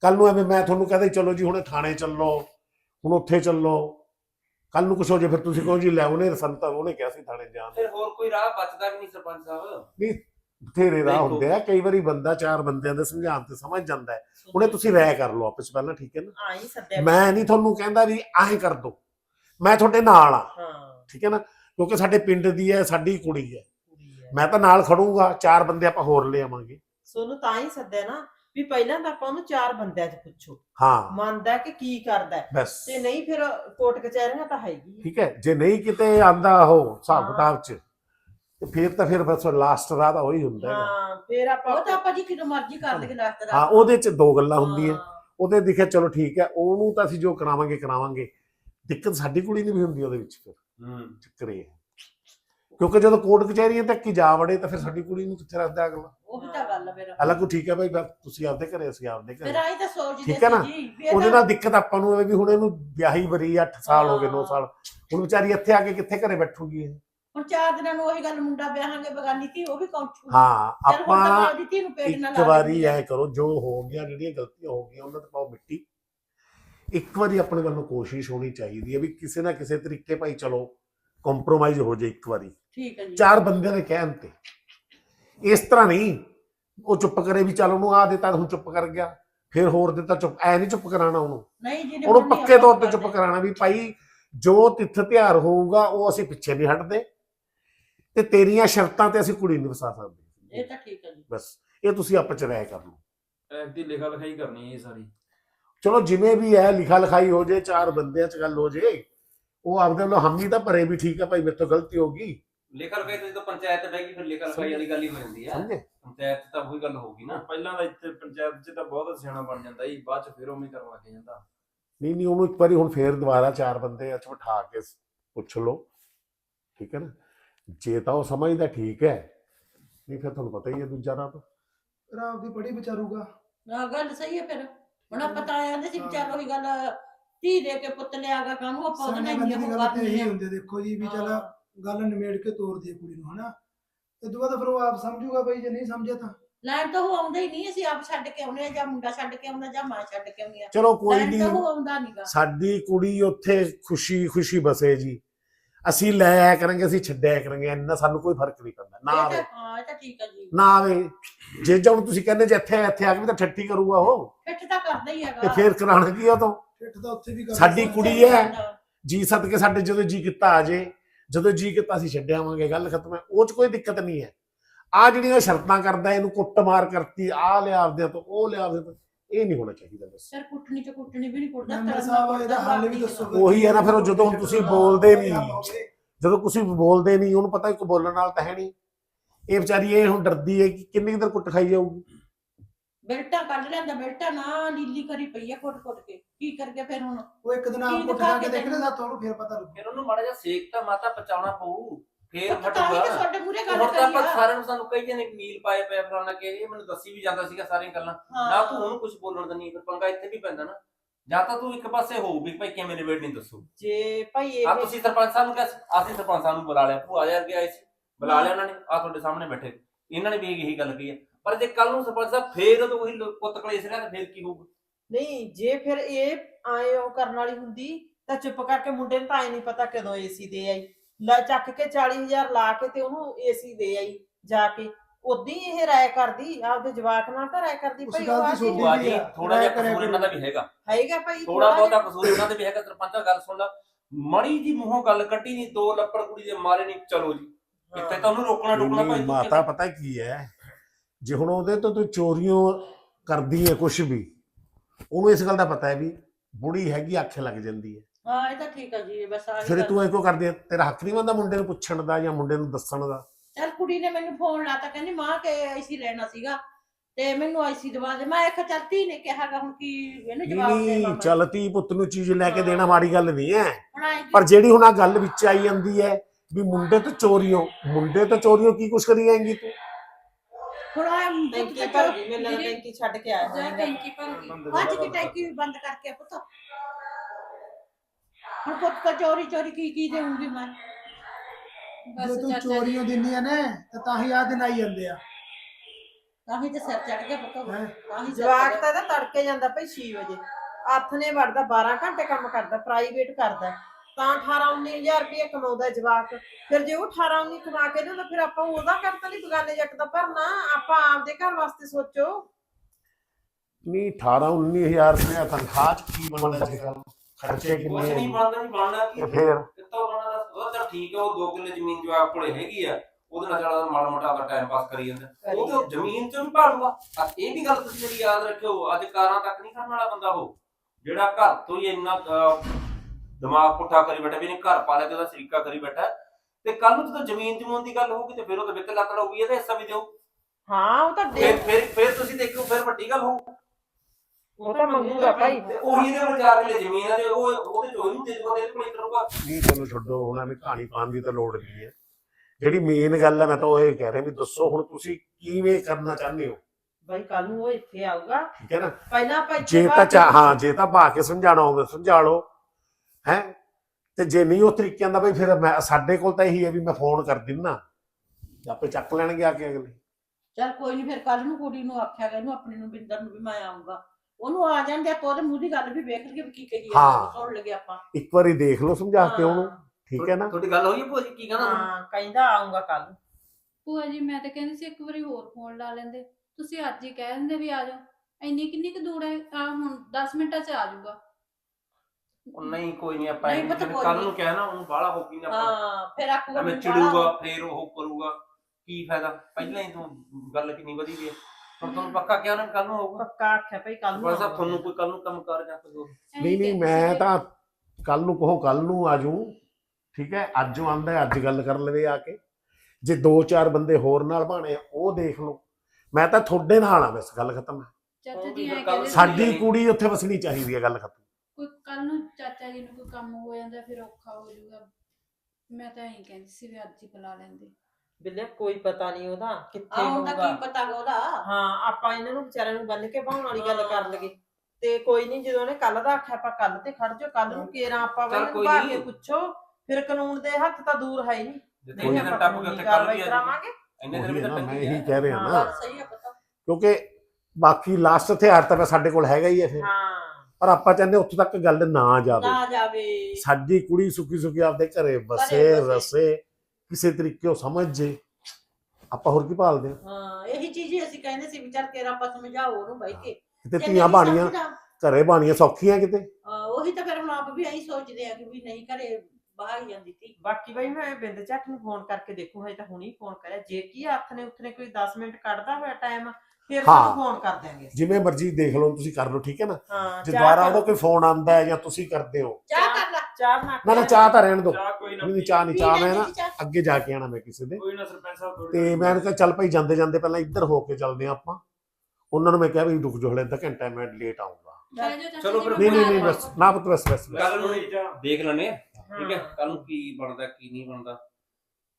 Speaker 6: ਕੱਲ ਨੂੰ ਐਵੇਂ ਮੈਂ ਤੁਹਾਨੂੰ ਕਹਦਾ ਚਲੋ ਜੀ ਹੁਣੇ ਥਾਣੇ ਚੱਲੋ ਹੁਣ ਉੱਥੇ ਚੱਲੋ। ਕੱਲ ਨੂੰ ਕੁਛ ਹੋ ਜੇ ਫਿਰ ਤੁਸੀਂ ਕਹੋ ਜੀ ਲੈ ਉਹਨੇ ਸੰਤਾ ਉਹਨੇ ਕਿਹਾ ਸੀ ਥਾਣੇ ਜਾਣ
Speaker 7: ਫਿਰ ਹੋਰ ਕੋਈ ਰਾਹ ਬਚਦਾ ਵੀ ਨਹੀਂ ਸਰਪੰਚ ਸਾਹਿਬ?
Speaker 6: ਬਥੇਰੇ ਰਾਹ
Speaker 7: ਦੇਖੋ।
Speaker 6: ਹੁੰਦੇ ਆ। ਕਈ ਵਾਰੀ ਬੰਦਾ ਚਾਰ ਬੰਦਿਆਂ ਦੇ ਸਮਝਾਉਣ ਤੇ ਸਮਝ ਜਾਂਦਾ ਹੈ। ਹੁਣੇ ਤੁਸੀਂ ਰਾਇ ਕਰ ਲਓ ਆਪਸ ਚ ਪਹਿਲਾਂ ਠੀਕ ਹੈ ਨਾ?
Speaker 3: ਆਈ ਸੱਦਿਆ।
Speaker 6: ਮੈਂ ਨਹੀਂ ਤੁਹਾਨੂੰ ਕਹਿੰਦਾ ਵੀ ਐਂ ਕਰ ਦੋ। ਮੈਂ ਤੁਹਾਡੇ ਨਾਲ ਆ।
Speaker 3: ਹਾਂ।
Speaker 6: ਠੀਕ ਹੈ ਨਾ? ਕਿਉਂਕਿ ਸਾਡੇ ਪਿੰਡ ਦੀ ਹੈ ਸਾਡੀ ਕੁੜੀ ਹੈ।
Speaker 3: ਕੁੜੀ ਹੈ।
Speaker 6: ਮੈਂ ਤਾਂ ਨਾਲ ਖੜੂੰਗਾ ਚਾਰ ਬੰਦੇ ਆਪਾਂ ਹੋਰ ਲੈ ਆਵਾਂਗੇ।
Speaker 3: ਸੋਨੂੰ ਤਾਂ ਹੀ ਸੱਦਿਆ ਨਾ। ਵੀ ਪਹਿਲਾਂ ਤਾਂ ਆਪਾਂ ਉਹਨੂੰ ਚਾਰ ਬੰਦਿਆਂ 'ਚ ਪੁੱਛੋ।
Speaker 6: ਹਾਂ।
Speaker 3: ਮੰਨਦਾ ਕਿ ਕੀ ਕਰਦਾ ਹੈ।
Speaker 6: ਬਸ।
Speaker 3: ਤੇ ਨਹੀਂ ਫਿਰ ਕੋਰਟ ਕਚਹਿਰੀਆਂ ਤਾਂ ਹੈਗੀ
Speaker 6: ਠੀਕ ਹੈ ਜੇ ਨਹੀਂ ਕਿਤੇ ਆਂਦਾ ਉਹ ਹਿਸਾਬ
Speaker 3: ਹਾਂ।
Speaker 6: ਕਿਤਾਬ ਚ ਤੇ ਫਿਰ ਤਾਂ ਫਿਰ ਬਸ ਲਾਸਟ ਰਾਹ ਤਾਂ ਉਹੀ ਹੁੰਦਾ ਹੈਗਾ
Speaker 3: ਹਾਂ ਫਿਰ ਆਪਾਂ
Speaker 1: ਉਹ ਤਾਂ ਆਪਾਂ ਜੀ ਕਿਦੋਂ ਮਰਜ਼ੀ ਕਰ ਦੇਗੇ ਲਾਸਟ ਦਾ
Speaker 6: ਹਾਂ ਉਹਦੇ ਚ ਦੋ ਗੱਲਾਂ ਹੁੰਦੀਆਂ।
Speaker 3: ਹਾਂ,
Speaker 6: ਉਹਦੇ ਦਿਖਿਆ ਚਲੋ ਠੀਕ ਹੈ ਉਹਨੂੰ ਤਾਂ ਅਸੀਂ ਜੋ ਕਰਾਵਾਂਗੇ ਕਰਾਵਾਂਗੇ। ਦਿੱਕਤ ਸਾਡੀ ਕੁੜੀ ਨੂੰ ਵੀ ਹੁੰਦੀ ਉਹਦੇ ਵਿੱਚ ਫਿਰ।
Speaker 7: ਹੂੰ।
Speaker 6: ਚੱਕਰ ਇਹ ਹੈ। ਕਿਉਂਕਿ ਜਦੋਂ ਕੋਰਟ ਕਚਹਿਰੀਆਂ ਤੱਕ ਕੀ ਜਾ ਵੜੇ ਤਾਂ ਫਿਰ ਸਾਡੀ ਕੁੜੀ ਨੂੰ ਕਿੱਥੇ ਰੱਖਦਾ ਅਗਲਾ
Speaker 1: ਉਹੀ ਤਾਂ ਗੱਲ ਆ ਮੇਰਾ
Speaker 6: ਹਾਲਾਂਕਿ ਠੀਕ ਹੈ ਭਾਈ ਬਸ ਤੁਸੀਂ ਆਪਦੇ ਘਰੇ ਅਸੀਂ ਆਪਦੇ
Speaker 1: ਫਿਰ
Speaker 6: ਘਰੇ
Speaker 1: ਆਈ ਤਾਂ ਸੋਚਦੇ
Speaker 6: ਠੀਕ ਹੈ ਨਾ?
Speaker 1: ਸੀ ਜੀ ਵੀ
Speaker 6: ਉਹਦੇ
Speaker 1: ਤਾਂ-
Speaker 6: ਨਾਲ ਦਿੱਕਤ ਆਪਾਂ ਨੂੰ ਇਹ ਵੀ ਹੁਣ ਇਹਨੂੰ ਵਿਆਹੀ ਬਰੀ 8 ਸਾਲ ਹੋ ਗਏ 9
Speaker 1: ਹਾਂ।
Speaker 6: ਸਾਲ ਹੁਣ ਵਿਚਾਰੀ ਇੱਥੇ ਆ ਕੇ ਕਿੱਥੇ ਘਰੇ ਬੈਠੂਗੀ ਇਹ
Speaker 1: ਹੁਣ ਚਾਰ ਦਿਨਾਂ ਨੂੰ ਉਹੀ ਗੱਲ ਮੁੰਡਾ ਵਿਆਹਾਂਗੇ ਬਗਾਨੀ ਧੀ ਉਹ ਵੀ ਕੌਂਠੂ
Speaker 6: ਹਾਂ
Speaker 1: ਚੱਲ ਹੁਣ ਤਾਂ
Speaker 6: ਆਪਾਂ
Speaker 1: ਆਪਦੀ ਧੀ ਨੂੰ ਪੇਟ ਨਾਲ
Speaker 6: ਇੱਕ ਵਾਰੀ। ਐ ਕਰੋ ਜੋ ਹੋ ਗਿਆ ਜਿਹੜੀਆਂ ਗਲਤੀਆਂ ਹੋ ਗਈਆਂ ਉਹਨਾਂ ਤੇ ਪਾਓ ਮਿੱਟੀ ਇੱਕ ਵਾਰੀ ਆਪਣੇ ਵੱਲੋਂ ਕੋਸ਼ਿਸ਼ ਹੋਣੀ ਚਾਹੀਦੀ ਹੈ ਵੀ ਕਿਸੇ ਨਾ ਕਿਸੇ ਤਰੀਕੇ ਭਾਈ ਚਲੋ ਕੰਪਰੋਮਾਈਜ਼ ਹੋ ਜਾਏ ਇੱਕ ਵਾਰੀ।
Speaker 1: ਠੀਕ ਹੈ ਜੀ।
Speaker 6: ਚਾਰ ਬੰਦਿਆਂ ਦੇ ਕਹਿਣ ਤੇ। ਇਸ ਤਰ੍ਹਾਂ ਨਹੀਂ ਉਹ ਚੁੱਪ ਕਰੇ ਵੀ ਚੱਲ ਉਹਨੂੰ ਆ ਦਿੱਤਾ ਹੁਣ ਚੁੱਪ ਕਰ ਗਿਆ। ਫਿਰ ਹੋਰ ਦਿੱਤਾ ਚੁੱਪ ਐ ਨਹੀਂ ਚੁੱਪ ਕਰਾਣਾ ਉਹਨੂੰ।
Speaker 1: ਨਹੀਂ ਜੀ ਨਹੀਂ
Speaker 6: ਉਹਨੂੰ ਪੱਕੇ ਤੌਰ ਤੇ ਚੁੱਪ। ਕਰਾਣਾ ਵੀ ਭਾਈ ਜੋ ਤਿੱਥ ਤਿਉਹਾਰ ਹੋਊਗਾ ਉਹ ਅਸੀਂ ਪਿੱਛੇ ਨਹੀਂ ਹਟਦੇ। ਤੇ ਤੇਰੀਆਂ ਸ਼ਰਤਾਂ ਤੇ ਅਸੀਂ ਕੁੜੀ ਨਹੀਂ ਵਸਾ ਸਕਦੇ
Speaker 1: ਇਹ ਤਾਂ ਠੀਕ ਹੈ ਜੀ।
Speaker 6: ਬਸ ਇਹ ਤੁਸੀਂ ਆਪਸ ਚ ਰਾਇ ਕਰ ਲਓ।
Speaker 5: ਐਕਟੀ ਲਿਖਾ ਲਿਖਾਈ ਕਰਨੀ ਹੈ ਸਾਰੀ।
Speaker 6: ਚਲੋ ਜਿਵੇਂ ਵੀ ਹੈ ਲਿਖਾ ਲਿਖਾਈ ਹੋ ਜੇ ਚਾਰ ਬੰਦਿਆਂ ਚ ਗੱਲ ਹੋ ਜੇ ਉਹ ਆਪਦੇ ਵੱਲੋਂ ਹਮੀ ਤਾਂ ਭਰੇ ਵੀ ਠੀਕ ਹੈ ਭਾਈ ਮੇਰੇ ਤੋਂ ਗਲਤੀ ਹੋ ਗਈ।
Speaker 7: ਲਿਖਾ ਲਿਖਾਈ ਤੇ ਜਦੋਂ ਪੰਚਾਇਤ ਬਹਿ ਗਈ ਫਿਰ ਲਿਖਾ ਲਿਖਾਈ ਵਾਲੀ ਗੱਲ ਹੀ ਹੋ ਜਾਂਦੀ ਹੈ
Speaker 6: ਸਮਝੇ?
Speaker 7: ਪੰਚਾਇਤ ਤਾਂ ਉਹੀ ਗੱਲ ਹੋਊਗੀ ਨਾ।
Speaker 5: ਪਹਿਲਾਂ ਤਾਂ ਇੱਥੇ ਪੰਚਾਇਤ 'ਚ ਤਾਂ ਬਹੁਤ ਸਿਆਣਾ ਬਣ ਜਾਂਦਾ ਜੀ ਬਾਅਦ 'ਚ ਫਿਰ ਉਵੇਂ ਕਰਨ ਲੱਗ ਜਾਂਦਾ।
Speaker 6: ਨਹੀਂ ਨਹੀਂ ਉਹਨੂੰ ਇੱਕ ਵਾਰੀ ਹੁਣ ਫੇਰ ਦੁਬਾਰਾ ਚਾਰ ਬੰਦੇ ਚ ਬਿਠਾ ਕੇ ਪੁੱਛ ਲਓ। ਠੀਕ ਹੈ ਨਾ? ਜੇ ਤਾਂ ਉਹ ਸਮਝਦਾ ਠੀਕ ਹੈ ਨਹੀਂ ਫਿਰ ਤੁਹਾਨੂੰ ਪਤਾ ਹੀ ਹੈ ਦੂਜਾ ਰੱਬ
Speaker 8: ਫਿਰ ਆਪਦੀ ਬੜੀ ਵਿਚਾਰੂਗਾ।
Speaker 1: ਆ ਗੱਲ ਸਹੀ ਹੈ ਫਿਰ। ਹੁਣ ਆਪਾਂ ਤਾਂ ਆਂਦੇ ਸੀ ਚੱਲ ਉਹੀ ਗੱਲ ਧੀ ਦੇ ਕੇ ਪੁੱਤ ਲਿਆਗਾ ਕਾਹਨੂੰ ਆਪਾਂ ਉਹਦੇ ਨਾਲ ਇੰਨੀਆਂ
Speaker 8: ਗੱਲ ਤੇ ਇਹੀ ਹੁੰਦੀ ਹੈ, ਦੇਖੋ ਜੀ ਵੀ ਚੱਲ
Speaker 1: ਹਾਂ।
Speaker 8: ਗੱਲ ਨਿਮੇੜ ਕੇ ਤੋਰ ਦੀ ਕੁੜੀ ਨੂੰ ਹਨਾ? ਤੇ ਦੁਆ ਤਾਂ ਫਿਰ ਉਹ ਆਪ ਸਮਝੂਗਾ ਬਈ ਜੇ ਨਹੀਂ ਸਮਝਿਆ ਤਾਂ।
Speaker 1: ਲੈਣ ਤਾਂ ਉਹ ਆਉਂਦਾ ਹੀ ਨਹੀਂ ਅਸੀਂ ਆਪ ਛੱਡ ਕੇ ਆਉਨੇ ਆ ਜਾਂ ਮੁੰਡਾ ਛੱਡ ਕੇ ਆਉਂਦਾ ਜਾਂ ਮਾਂ ਛੱਡ ਕੇ ਆਉਂਦੀ ਆ।
Speaker 6: ਚਲੋ ਕੋਈ
Speaker 1: ਲੈਣ ਤਾਂ
Speaker 6: ਨਹੀਂ
Speaker 1: ਉਹ ਆਉਂਦਾ ਨਹੀਂਗਾ
Speaker 6: ਸਾਡੀ ਕੁੜੀ ਉੱਥੇ ਖੁਸ਼ੀ ਖੁਸ਼ੀ ਬਸੇ ਜੀ। ਅਸੀਂ ਲੈ ਆਇਆ ਕਰਾਂਗੇ ਅਸੀਂ ਛੱਡਿਆ ਕਰਾਂਗੇ ਇੰਨਾ ਸਾਨੂੰ ਕੋਈ ਫ਼ਰਕ ਨਹੀਂ ਪੈਂਦਾ। ਨਾ ਆਵੇ।
Speaker 1: ਹਾਂ ਇਹ ਤਾਂ ਠੀਕ ਆ ਜੀ।
Speaker 6: ਨਾ ਆਵੇ। ਜੇ ਜਾਂ ਤੁਸੀਂ ਕਹਿੰਦੇ ਜੇ ਇੱਥੇ ਇੱਥੇ ਆ ਕੇ ਵੀ ਤਾਂ ਠੱਠੀ ਕਰੂਗਾ ਉਹ।
Speaker 1: ਫਿੱਟ ਤਾਂ ਕਰਦਾ ਹੀ ਹੈਗਾ।
Speaker 6: ਤੇ ਫੇਰ ਕਰਾਣਾ ਕੀ ਉਹ ਤੋਂ?
Speaker 8: ਠੇਠ ਤਾਂ ਉੱਥੇ ਵੀ ਕਰ
Speaker 6: ਸਾਡੀ। ਕੁੜੀ ਹੈ। ਜੀ ਸਦਕੇ ਸਾਡੇ ਜਦੋਂ ਜੀ ਕੀਤਾ ਆ ਜੇ ਜਦੋਂ ਜੀ ਕੀਤਾ ਅਸੀਂ ਛੱਡਿਆਵਾਂਗੇ ਗੱਲ ਖਤਮ ਹੈ ਉਹ ਚ ਕੋਈ ਦਿੱਕਤ ਨਹੀਂ ਹੈ ਆ ਜਿਹੜੀਆਂ ਸ਼ਰਤਾਂ ਕਰਦਾ ਇਹਨੂੰ ਕੁੱਟਮਾਰ ਕਰਤੀ ਆ ਲਿਆ ਆਪਦੇ ਤੋਂ ਉਹ ਲਿਆ ਆਪਦੇ ਤੋਂ ਇਹ ਨਹੀਂ ਹੋਣਾ ਚਾਹੀਦਾ ਬਸ
Speaker 1: ਸਿਰ ਕੁੱਟਣੀ ਚ ਕੁੱਟਣੀ ਵੀ ਨਹੀਂ ਕੁੱਟਦਾ
Speaker 8: ਮੈਂਬਰ ਸਾਹਿਬ ਇਹਦਾ ਹੱਲ ਵੀ ਦੱਸੋ।
Speaker 6: ਉਹੀ ਹੈ ਨਾ ਫਿਰ ਉਹ ਜਦੋਂ ਹੁਣ ਤੁਸੀਂ ਬੋਲਦੇ ਨਹੀਂ। ਜਦੋਂ ਤੁਸੀਂ ਬੋਲਦੇ ਨਹੀਂ ਉਹਨੂੰ ਪਤਾ ਕਿ ਬੋਲਣ ਨਾਲ ਤਾਂ ਹੈ ਨਹੀਂ ਇਹ ਵਿਚਾਰੀ ਇਹ ਹੁਣ ਡਰਦੀ ਹੈ ਕਿ ਕਿੰਨੀ ਕੁ ਦੇਰ ਕੁੱਟ ਖਾਈ ਜਾਊਗੀ
Speaker 1: ਬੈਲਟਾਂ ਕੱਢ ਲੈਂਦਾ ਬੈਲਟਾਂ ਨਾ ਲੀਲੀ ਕਰੀ ਪਈ ਆ ਕੁੱਟ ਕੁੱਟ ਕੇ। ਕੀ ਕਰਕੇ ਫਿਰ ਹੁਣ?
Speaker 8: ਉਹ ਇੱਕ ਦਿਨ ਆਪ
Speaker 1: ਦਿਖਾ
Speaker 8: ਖਾ ਕੇ
Speaker 1: ਕੇ
Speaker 8: ਦੇਖ ਲੈ? ਤਾਂ ਤੁਹਾਨੂੰ ਫਿਰ ਪਤਾ ਲੱਗੂ।
Speaker 7: ਫਿਰ ਉਹਨੂੰ ਮਾੜਾ ਜਿਹਾ ਸੇਕ ਤਾਂ ਮਾਤਾ ਪਚਾਉਣਾ ਪਊ ਫੇਰ
Speaker 1: ਪਤਾ ਹੀ
Speaker 7: ਫਟੂਗਾ
Speaker 1: ਕਿ ਤੁਹਾਡੇ ਮੂਰੇ ਗੱਲ
Speaker 7: ਹੁਣ ਤਾਂ ਆਪਾਂ
Speaker 1: ਕਰੀ ਆ।
Speaker 7: ਸਾਰਿਆਂ ਨੂੰ ਸਾਨੂੰ ਕਹੀ ਜਾਂਦੇ ਮੀਲ ਪਾਏ ਪਏ ਫਲਾਣਾ ਕਿ ਇਹ ਮੈਨੂੰ ਦੱਸੀ ਵੀ ਜਾਂਦਾ ਸੀਗਾ ਸਾਰੀਆਂ ਗੱਲਾਂ। ਨਾ ਤੂੰ ਉਹਨੂੰ ਕੁਝ ਬੋਲਣ ਦਾ ਨਹੀਂ ਫਿਰ ਪੰਗਾ ਇੱਥੇ ਵੀ ਪੈਂਦਾ ਨਾ। ਜਾਂ ਤਾਂ ਤੂੰ ਇੱਕ ਪਾਸੇ ਹੋ ਵੀ ਭਾਈ ਕਿਵੇਂ ਨਿਬੇੜ ਨਹੀਂ ਦੱਸੋ।
Speaker 3: ਜੇ ਭਾਈ
Speaker 7: ਆ
Speaker 3: ਇਹ
Speaker 7: ਤੁਸੀਂ ਸਰਪੰਚ ਸਾਹਿਬ ਨੂੰ ਕਿਹਾ ਸੀ, ਅਸੀਂ ਸਰਪੰਚ ਸਾਹਿਬ ਨੂੰ ਬੁਲਾ ਲਿਆ ਭੂਆ ਜੀ ਵਰਗੇ ਆਏ ਸੀ ਬੁਲਾ ਲਿਆ ਉਹਨਾਂ ਨੇ ਆ ਤੁਹਾਡੇ ਸਾਹਮਣੇ ਬੈਠੇ। ਇਹਨਾਂ ਨੇ ਵੀ ਇਹੀ ਗੱਲ ਕਹੀ ਹੈ ਪਰ ਜੇ ਕੱਲ ਨੂੰ ਸਰਪੰਚ ਸਾਹਿਬ ਫੇਰ ਉਹ ਉਹੀ ਪੁੱਤ ਕਲੇਸ਼ ਰਿਹਾ ਤਾਂ ਫੇਰ ਕੀ ਹੋਊਗਾ?
Speaker 3: ਨਹੀਂ ਜੇ ਫਿਰ ਇਹ ਆਏ ਉਹ ਕਰਨ ਵਾਲੀ ਹੁੰਦੀ ਤਾਂ ਚੁੱਪ ਕਰਕੇ ਮੁੰਡੇ ਨੂੰ ਤਾਂ ਐ ਨਹੀਂ ਪਤਾ ਕਦੋਂ ਏਸੀ ਦੇ ਆਈ। ਲੈ ਚੱਕ ਕੇ 40000 ਲਾ ਕੇ ਤੇ ਉਹਨੂੰ ਏਸੀ ਦੇ ਆਈ ਜਾ ਕੇ। ਉਦੋਂ ਹੀ ਇਹ ਰਾਇ ਕਰਦੀ ਆਪਦੇ ਜਵਾਕ ਨਾਲ ਤਾਂ ਰਾਇ ਕਰਦੀ
Speaker 8: ਉਸ
Speaker 3: ਭਾਈ
Speaker 8: ਗੱਲ
Speaker 3: ਉਹ
Speaker 8: ਦੀ ਸੋਚੀ ਵੀ ਆ,
Speaker 7: ਥੋੜਾ ਜਿਹਾ
Speaker 8: ਕਰਿਆ
Speaker 7: ਕਸੂਰ ਇਹਨਾਂ ਦਾ ਵੀ ਹੈਗਾ।
Speaker 3: ਹੈਗਾ ਭਾਈ
Speaker 7: ਥੋੜਾ। ਬਹੁਤਾ ਕਸੂਰ ਇਹਨਾਂ ਦੇ ਵੀ ਹੈਗਾ ਸਰਪੰਚਾ ਗੱਲ ਸੁਣ ਲਾ। ਮੜੀ ਜੀ ਮੂੰਹੋਂ ਗੱਲ ਕੱਢੀ ਨਹੀਂ ਦੋ ਲੱਪੜ ਕੁੜੀ ਦੇ ਮਾਰੇ ਨਹੀਂ ਚਲੋ ਜੀ। ਇੱਥੇ ਤਾਂ ਉਹਨੂੰ ਰੋਕਣਾ ਟੋਕਣਾ ਭਾਈ ਤੂੰ
Speaker 6: ਮਾਤਾ ਪਤਾ ਕੀ ਹੈ ਜੇ ਹੁਣ ਉਹਦੇ ਤੋਂ ਤੂੰ ਚੋਰੀਆਂ ਕਰਦੀ ਹੈ ਕੁਝ ਵੀ ਉਹਨੂੰ ਇਸ ਗੱਲ ਦਾ ਪਤਾ ਹੈ ਵੀ ਬੁੜੀ ਹੈਗੀ ਆਖੇ ਲੱਗ ਜਾਂਦੀ ਹੈ
Speaker 1: ਹਾਂ ਇਹ ਤਾਂ ਠੀਕ ਆ ਜੀ ਬਸ ਆਹੀ
Speaker 6: ਫਿਰ
Speaker 1: ਗੱਲ।
Speaker 6: ਤੂੰ ਇਹ ਕਰਦੀ ਹੈ ਤੇਰਾ ਹੱਕ ਨਹੀਂ ਬੰਦਾ ਮੁੰਡੇ ਨੂੰ ਪੁੱਛਣ ਦਾ ਜਾਂ ਮੁੰਡੇ ਨੂੰ ਦੱਸਣ ਦਾ।
Speaker 1: ਚੱਲ ਕੁੜੀ ਨੇ ਮੈਨੂੰ ਫੋਨ ਲਾਤਾ ਕਹਿੰਦੀ ਮਾਂ ਕਿ ਆਈਸੀ ਲੈਣਾ ਸੀਗਾ ਤੇ ਮੈਨੂੰ ਆਈਸੀ ਦਵਾ ਦੇ। ਮੈਂ ਆਖਿਆ ਚੱਲ ਧੀ ਨੇ ਕਿਹਾਗਾ ਹੁਣ ਕੀ ਇਹਨੂੰ ਜਵਾਬ ਦੇ
Speaker 6: ਨਹੀਂ ਚੱਲ ਤੀ ਪੁੱਤ ਨੂੰ ਚੀਜ਼ ਲੈ ਕੇ ਦੇਣਾ ਮਾੜੀ ਗੱਲ ਨਹੀਂ ਹੈ
Speaker 1: ਹੁਣ ਆਏਂ ਕੀ-
Speaker 6: ਪਰ ਜਿਹੜੀ ਹੁਣ ਆ ਗੱਲ ਵਿੱਚ ਆਈ ਜਾਂਦੀ ਹੈ ਵੀ ਮੁੰਡੇ ਤੋਂ ਚੋਰੀਓ ਮੁੰਡੇ ਤੋਂ ਚੋਰੀਓ ਕੀ ਕੁਛ ਕਰੀ ਜਾਏਂਗੀ ਤੂੰ?
Speaker 1: ਹੁਣ ਆ
Speaker 3: ਟੈਂਕੀ ਭਰ ਗਈ ਮੈਨੂੰ ਲੱਗਦਾ ਟੈਂਕੀ ਛੱਡ ਕੇ ਆਇਆ
Speaker 2: ਜਾ
Speaker 3: ਹੋਵੇਗਾ
Speaker 2: ਟੈਂਕੀ ਭਰ ਗਈ।
Speaker 1: ਅੱਜ ਕੀ ਟੈਂਕੀ ਵੀ ਬੰਦ ਕਰਕੇ ਆ ਪੁੱਤ। ਹੁਣ ਪੁੱਤ ਤਾਂ ਚੋਰੀ ਚੋਰੀ ਕੀ ਕੀ ਦੇਉਂਗੀ ਮੈਂ?
Speaker 2: ਬਸ
Speaker 8: ਤੂੰ
Speaker 2: ਚਾਚਾ ਜੀ।
Speaker 8: ਚੋਰੀਆਂ ਦਿੰਦੀਆਂ ਨੇ ਤਾਂ ਤਾਂ ਹੀ ਆ ਦਿਨ ਆਈ ਜਾਂਦੇ ਆ।
Speaker 1: ਤਾਂ ਹੀ ਤੇ ਸਿਰ ਚੜ ਗਿਆ ਪੁੱਤ।
Speaker 8: ਹੈਂ।
Speaker 1: ਤਾਂ ਹੀ ਸਿਰ
Speaker 3: ਜਵਾਕ। ਤਾਂ ਇਹਦਾ ਤੜਕੇ ਜਾਂਦਾ ਭਾਈ 6 ਵਜੇ। ਹੱਥ ਨੇ ਵੜਦਾ 12 ਘੰਟੇ ਕੰਮ ਕਰਦਾ ਪ੍ਰਾਈਵੇਟ ਕਰਦਾ। ਤਾਂ 18 19000 ਰੁਪਏ ਕਮਾਉਂਦਾ ਜਵਾਕ। ਫਿਰ ਜੇ ਉਹ 18 19 ਕਮਾ ਕੇ ਦਿੰਦਾ ਫਿਰ ਆਪਾਂ ਉਹਦਾ ਕਰ ਤਾਂ ਨਹੀਂ ਬਗਾਨੇ ਜੱਟ ਦਾ ਭਰਨਾ। ਆਪਾਂ ਆਪਦੇ ਘਰ ਵਾਸਤੇ ਸੋਚੋ।
Speaker 6: ਨਹੀਂ 18 19000 ਰੁਪਏ ਤਨਖਾਹ ਚ ਕੀ ਬਣਦਾ ਅੱਜ ਕੱਲ ਖਰਚੇ
Speaker 7: ਕੁਛ
Speaker 6: ਕਿੰਨੇ
Speaker 7: ਨਹੀਂ ਬਣਦਾ ਨਹੀਂ ਬਣਨਾ ਕੀ?
Speaker 6: ਤੇ ਫਿਰ?
Speaker 7: ਕਿੱਥੋਂ ਬਣਨਾ ਦੱਸ ਉਹ ਤਾਂ ਠੀਕ ਹੈ ਉਹ 2 ਕਿੱਲੇ ਜ਼ਮੀਨ ਜਵਾਬ ਕੋਲੇ ਹੈਗੀ ਆ। ਉਹਦੇ ਨਾਲ ਚੱਲਦਾ ਮਾੜਾ ਮੋਟਾ ਆਪਦਾ ਟਾਈਮ ਪਾਸ ਕਰੀ ਜਾਂਦਾ। ਉਹ ਤਾਂ ਜ਼ਮੀਨ ਚੋਂ ਵੀ ਭਾਲੂਗਾ ਆ ਇਹ ਵੀ ਗੱਲ ਤੁਸੀਂ ਮੇਰੀ ਯਾਦ ਰੱਖਿਓ ਅੱਜ ਕਾਰਾਂ ਤੱਕ ਨਹੀਂ ਕਰਨ ਵਾਲਾ ਬੰਦਾ ਉਹ। ਜਿਹੜਾ ਘਰ ਤੋਂ ਹੀ ਇੰਨਾ ਦਿਮਾਗ ਪੁੱਠਾ ਕਰੀ ਬੈਠਾ ਵੀ ਇਹਨੇ ਘਰ ਪਾ ਲਿਆ ਤੇ ਉਹਦਾ ਸਰੀਕਾ ਕਰੀ ਬੈਠਾ। ਤੇ ਕੱਲ ਨੂੰ ਜਦੋਂ ਜ਼ਮੀਨ ਜਮੂਨ ਦੀ ਗੱਲ ਹੋਊਗੀ ਤੇ ਫਿਰ ਉਹ ਤਾਂ ਵਿੱਤ ਲੱਤ ਲਊਗੀ ਇਹਦਾ ਹਿੱਸਾ ਵੀ ਦਿਓ।
Speaker 3: ਹਾਂ ਉਹ ਤਾਂ
Speaker 7: ਫਿਰ
Speaker 3: ਦੇ
Speaker 7: ਫਿਰ ਫਿਰ ਤੁਸੀਂ ਦੇਖਿਓ ਫਿਰ ਵੱਡੀ ਗੱਲ ਹੋਊ।
Speaker 3: ਉਹ ਤਾਂ ਮੰਗੂਗਾ ਭਾਈ।
Speaker 7: ਤੇ ਉਹੀ ਦੇ ਵਿਚਾਰ ਲਈ ਜ਼ਮੀਨ ਆ ਤੇ ਉਹ ਉਹਦੇ ਚੋਂ ਹੀ ਦੇ ਦੂਗਾ ਤੇ ਕੋਈ ਕਰੂਗਾ
Speaker 6: ਨਹੀਂ ਚਲੋ ਛੱਡੋ ਹੁਣ ਐਵੇਂ ਕਹਾਣੀ ਪਾਉਣ ਦੀ ਤਾਂ ਲੋੜ ਨਹੀਂ ਹੈ। ਜਿਹੜੀ ਮੇਨ ਗੱਲ ਹੈ ਮੈਂ ਤਾਂ ਉਹ ਇਹ ਕਹਿ ਰਿਹਾ ਵੀ ਦੱਸੋ ਹੁਣ ਤੁਸੀਂ ਕਿਵੇਂ ਕਰਨਾ ਚਾਹੁੰਦੇ ਹੋ?
Speaker 3: ਭਾਈ ਕੱਲ ਨੂੰ ਉਹ ਇੱਥੇ ਆਊਗਾ।
Speaker 6: ਠੀਕ ਹੈ ਨਾ?
Speaker 3: ਪਹਿਲਾਂ ਆਪਾਂ ਇੱਥੇ
Speaker 6: ਜੇ ਤਾਂ ਚਾ ਹਾਂ ਜੇ ਤਾਂ ਭਾ ਕੇ ਸਮਝਾਣਾ ਹੋਵੇ ਸਮਝਾ ਲਓ। ਹੈ? ਤੇ ਜੇ ਨਹੀਂ ਉਹ ਤਰੀਕਿਆਂ ਦਾ ਬਈ ਫਿਰ ਮੈਂ ਸਾਡੇ ਕੋਲ ਤਾਂ ਇਹੀ ਹੈ ਵੀ ਮੈਂ ਫੋਨ ਕਰ ਦਿੰਨਾ। ਆਪੇ ਚੱਕ ਲੈਣਗੇ ਆ ਕੇ ਅਗਲੇ।
Speaker 1: ਚੱਲ ਕੋਈ ਨਹੀਂ ਫਿਰ ਕੱਲ ਨੂੰ ਕੁੜੀ ਨੂੰ ਆਖਿਆ ਗਿਆ ਇਹਨੂੰ ਆਪਣੀ ਨੂੰ ਬਿੰਦਰ ਨੂੰ ਵੀ ਮੈਂ ਆਉਂਗਾ ਉਹਨੂੰ ਆ ਜਾਂਦੇ ਆਪਾਂ ਉਹਦੇ ਮੂੰਹ ਦੀ ਗੱਲ ਵੀ ਵੇਖ ਲਈਏ ਵੀ ਕੀ ਕਹੀਏ
Speaker 6: ਹਾਂ।
Speaker 1: ਸੁਣ ਲਗੇ ਆਪਾਂ।
Speaker 6: ਇੱਕ ਵਾਰੀ ਦੇਖ ਲਓ ਸਮਝਾ ਕੇ ਉਹਨੂੰ ਠੀਕ ਹੈ ਨਾ?
Speaker 7: ਤੁਹਾਡੀ ਗੱਲ ਹੋਈ ਹੈ ਭੂਆ ਜੀ? ਕੀ ਕਹਿੰਦਾ ਤੁਹਾਨੂੰ?
Speaker 3: ਹਾਂ ਕਹਿੰਦਾ ਆਉਂਗਾ ਕੱਲ
Speaker 2: ਭੂਆ ਜੀ ਮੈਂ ਤਾਂ ਕਹਿੰਦੀ ਸੀ ਇੱਕ ਵਾਰੀ ਹੋਰ ਫੋਨ ਲਾ ਲੈਂਦੇ। ਤੁਸੀਂ ਅੱਜ ਹੀ ਕਹਿ ਦਿੰਦੇ ਵੀ ਆ ਜਾਓ। ਇੰਨੀ ਕਿੰਨੀ ਕੁ ਦੂਰ ਹੈ? ਆ ਹੁਣ 10 ਮਿੰਟਾਂ 'ਚ ਆ ਜਾਊਗਾ।
Speaker 7: ਉਹ ਨਹੀਂ ਕੋਈ ਨਹੀਂ ਆਪਾਂ
Speaker 1: ਨਹੀਂ, ਪਤਾ ਕੋਈ
Speaker 7: ਕੱਲ। ਨੂੰ ਕਹਿਣਾ ਉਹਨੂੰ ਬਾਹਲਾ ਹੋ ਗਈ ਨਾ ਆਪਾਂ।
Speaker 1: ਹਾਂ ਫਿਰ ਆਖੂਗਾ
Speaker 7: ਐਵੇਂ ਚਿੜੂਗਾ ਫੇਰ ਉਹ ਕਰੂਗਾ। ਕੀ ਫਾਇਦਾ? ਪਹਿਲਾਂ ਹੀ ਤੂੰ ਗੱਲ ਕਿੰਨੀ ਵਧੀ ਗਈ ਹੈ। ਹੁਣ ਤੁਹਾਨੂੰ ਪੱਕਾ ਕਿਹਾ ਨਾ ਕੱਲ ਨੂੰ ਹੋਊਗਾ।
Speaker 3: ਪੱਕਾ ਆਖਿਆ ਭਾਈ ਕੱਲ ਨੂੰ
Speaker 7: ਬਸ। ਤੁਹਾਨੂੰ ਕੋਈ ਕੱਲ ਨੂੰ ਕੰਮ ਕਰ ਜਾਂ ਕੋਈ ਹੋਰ।
Speaker 6: ਨਹੀਂ ਨਹੀਂ ਮੈਂ ਤਾਂ ਕੱਲ ਨੂੰ ਕਹੋ ਕੱਲ ਨੂੰ ਆਜੂ ਠੀਕ ਹੈ ਅੱਜ ਉਹ ਆਂਦਾ ਅੱਜ ਗੱਲ ਕਰ ਲਵੇ ਆ ਕੇ। ਜੇ ਦੋ ਚਾਰ ਬੰਦੇ ਹੋਰ ਨਾਲ ਬਾਣੇ ਉਹ ਦੇਖ ਲਓ। ਮੈਂ ਤਾਂ ਤੁਹਾਡੇ ਨਾਲ ਆ ਬਸ ਗੱਲ ਖਤਮ ਹੈ।
Speaker 2: ਚਾਚਾ
Speaker 7: ਉਹ
Speaker 2: ਜੀ
Speaker 7: ਵੀ
Speaker 2: ਐਂ
Speaker 7: ਫਿਰ ਕੱਲ੍ਹ
Speaker 2: ਕਹਿੰਦੇ ਸੀ-
Speaker 6: ਸਾਡੀ ਕੁੜੀ ਉੱਥੇ ਵਸਣੀ ਚਾਹੀਦੀ ਹੈ ਗੱਲ ਖਤਮ।
Speaker 2: ਕੋਈ ਕੱਲ ਨੂੰ ਚਾਚਾ ਜੀ ਨੂੰ ਕੋਈ ਕੰਮ ਹੋ ਜਾਂਦਾ ਫਿਰ ਔਖਾ ਹੋ ਜਾਊਗਾ। ਮੈਂ ਤਾਂ ਇਹੀ ਕਹਿੰਦੀ ਸੀ ਵੀ ਅੱਜ ਹੀ ਬੁਲਾ ਲੈਂਦੇ।
Speaker 3: ਬਿੱਲੇ ਕੋਈ ਪਤਾ ਨਹੀਂ ਉਹਦਾ ਕਿੱਥੇ
Speaker 1: ਦਾ
Speaker 3: ਹੋਊਗਾ।
Speaker 1: ਕੀ ਪਤਾ ਗਾ ਉਹਦਾ?
Speaker 3: ਹਾਂ ਆਪਾਂ ਇਹਨਾਂ ਨੂੰ ਵਿਚਾਰਿਆਂ ਨੂੰ ਬੰਨ ਕੇ ਭਾਉਣ ਵਾਲੀ ਗੱਲ ਕਰ ਲਗੇ। ਤੇ ਕੋਈ ਨਹੀਂ ਜਦੋਂ ਉਹਨੇ ਕੱਲ ਦਾ ਆਖਿਆ ਆਪਾਂ ਕੱਲ ਤੇ ਖੜ ਜਾਓ ਕੱਲ ਨੂੰ ਕੇਰਾਂ ਆਪਾਂ
Speaker 7: ਚੱਲ ਕੋਈ ਨੀ।
Speaker 3: ਕੇ ਪੁੱਛੋ ਫਿਰ ਕਾਨੂੰਨ ਦੇ ਹੱਥ ਤਾਂ ਦੂਰ ਹੈ ਹੀ ਨਹੀਂ।
Speaker 7: ਜਿੱਥੇ
Speaker 3: ਨਹੀਂ
Speaker 7: ਦਿਨ
Speaker 3: ਆਪਾਂ
Speaker 7: ਟੱਪ
Speaker 3: ਕਾਨੂੰਨੀ ਕਾਰਵਾਈ
Speaker 7: ਵੀ
Speaker 3: ਕਰਾਵਾਂਗੇ
Speaker 7: ਇੰਨੇ ਦਿਨ
Speaker 6: ਉਹੀ
Speaker 7: ਵੀ ਤਾਂ
Speaker 6: ਮੈਂ
Speaker 7: ਟੰਗੀ
Speaker 6: ਇਹੀ ਕਹਿ ਰਿਹਾ
Speaker 3: ਹਾਂ,
Speaker 6: ਨਾ।
Speaker 1: ਸਹੀ ਆ ਪਤਾ।
Speaker 6: ਕਿਉਂਕਿ ਬਾਕੀ ਲਾਸਟ ਹਥਿਆਰ ਤਾਂ ਫਿਰ ਸਾਡੇ ਕੋਲ ਹੈਗਾ ਹੀ ਹੈ ਫਿਰ।
Speaker 3: ਹਾਂ
Speaker 6: ਪਰ ਆਪਾਂ ਚਾਹੁੰਦੇ ਉੱਥੇ ਤੱਕ ਗੱਲ ਨਾ ਜਾਵੇ।
Speaker 1: ਨਾ ਜਾਵੇ।
Speaker 6: ਸਾਡੀ ਕੁੜੀ ਸੁੱਕੀ ਸੁੱਕੀ ਆਪਦੇ ਘਰੇ ਬਸੇ
Speaker 1: ਬਸੇ।
Speaker 6: ਰਸੇ ਕਿਸੇ ਤਰੀਕੇ ਉਹ ਸਮਝ ਜੇ। ਆਪਾਂ ਹੋਰ ਕੀ ਭਾਲਦੇ ਹਾਂ?
Speaker 1: ਹਾਂ ਇਹੀ ਚੀਜ਼ ਹੀ ਅਸੀਂ ਕਹਿੰਦੇ ਸੀ ਵੀ ਚੱਲ ਕੇਰਾ ਆਪਾਂ ਸਮਝਾਓ ਉਹਨੂੰ ਬਈ ਕੇ
Speaker 6: ਕਿਤੇ
Speaker 1: ਜੇ
Speaker 6: ਧੀਆਂ
Speaker 1: ਨਹੀਂ
Speaker 6: ਬਾਣੀਆਂ
Speaker 1: ਸਮਝਦਾ,
Speaker 6: ਘਰੇ ਬਾਣੀਆਂ ਸੌਖੀਆਂ ਕਿਤੇ?
Speaker 1: ਹਾਂ, ਉਹੀ ਤਾਂ ਫਿਰ ਹੁਣ ਆਪ ਵੀ ਇਹੀ ਸੋਚਦੇ ਆ ਕਿ ਵੀ ਨਹੀਂ ਘਰੇ ਬਾਹਰ ਹੀ ਜਾਂਦੀ ਸੀ
Speaker 3: ਬਾਕੀ ਬਈ ਮੈਂ ਬਿੰਦ ਝੱਟ ਨੂੰ ਫੋਨ ਕਰਕੇ ਦੇਖੂ ਹਜੇ ਤਾਂ ਹੁਣੀ ਫੋਨ ਕਰਿਆ। ਜੇ ਕੀ ਹੱਥ ਨੇ ਕੋਈ 10 ਮਿੰਟ ਕੱਢਦਾ ਹੋਇਆ ਟਾਈਮ ਫਿਰ
Speaker 6: ਹਾਂ।
Speaker 3: ਤੁਹਾਨੂੰ ਫੋਨ ਕਰ ਦਿਆਂਗੇ
Speaker 6: ਜਿਵੇਂ ਮਰਜ਼ੀ ਦੇਖ ਲਓ ਤੁਸੀਂ ਕਰ ਲਓ ਠੀਕ ਹੈ ਨਾ?
Speaker 3: ਹਾਂ
Speaker 6: ਜੇ
Speaker 3: ਚਾਹ
Speaker 6: ਦੁਬਾਰਾ
Speaker 3: ਕਰ-
Speaker 6: ਉਹਦਾ ਕੋਈ ਫੋਨ ਆਂਦਾ ਹੈ ਜਾਂ ਤੁਸੀਂ ਕਰਦੇ ਹੋ।
Speaker 1: ਚਾਹ ਕਰ ਲੈ।
Speaker 3: ਚਾਹ
Speaker 6: ਨਾ ਨਾ
Speaker 3: ਕੇ
Speaker 6: ਚਾਹ ਤਾਂ ਰਹਿਣ ਦਿਓ।
Speaker 5: ਚਾਹ ਕੋਈ
Speaker 6: ਨਹੀਂ ਨਹੀਂ ਚਾਹ ਨਹੀਂ ਚਾਹ ਮੈਂ ਨਾ ਅੱਗੇ ਜਾ ਕੇ ਆਣਾ ਮੈਂ ਕਿਸੇ ਦੇ।
Speaker 5: ਕੋਈ ਨਾ ਸਰਪੰਚ ਸਾਹਿਬ ਥੋੜ੍ਹੀ
Speaker 6: ਤੇ ਮੈਂ ਕਿਹਾ ਚੱਲ ਭਾਈ ਜਾਂਦੇ ਜਾਂਦੇ ਪਹਿਲਾਂ ਇੱਧਰ ਹੋ ਕੇ ਚੱਲਦੇ ਹਾਂ ਆਪਾਂ। ਉਹਨਾਂ ਨੂੰ ਮੈਂ ਕਿਹਾ ਵੀ ਰੁਕ ਜਾਓ ਹਲੇ ਅੱਧਾ ਘੰਟਾ ਮੈਂ ਲੇਟ ਆਉਂਗਾ
Speaker 7: ਚਲੋ ਫਿਰ
Speaker 6: ਨਹੀਂ ਨਹੀਂ ਨਹੀਂ ਬਸ ਨਾ ਪੁੱਤ ਬਸ ਬਸ। ਬਸ।
Speaker 7: ਨੂੰ
Speaker 5: ਚਾਹ।
Speaker 7: ਦੇਖ ਲੈਣੇ ਆ ਠੀਕ ਹੈ
Speaker 3: ਹਾਂ।
Speaker 7: ਕੱਲ ਨੂੰ ਕੀ ਬਣਦਾ ਕੀ ਨਹੀਂ ਬਣਦਾ।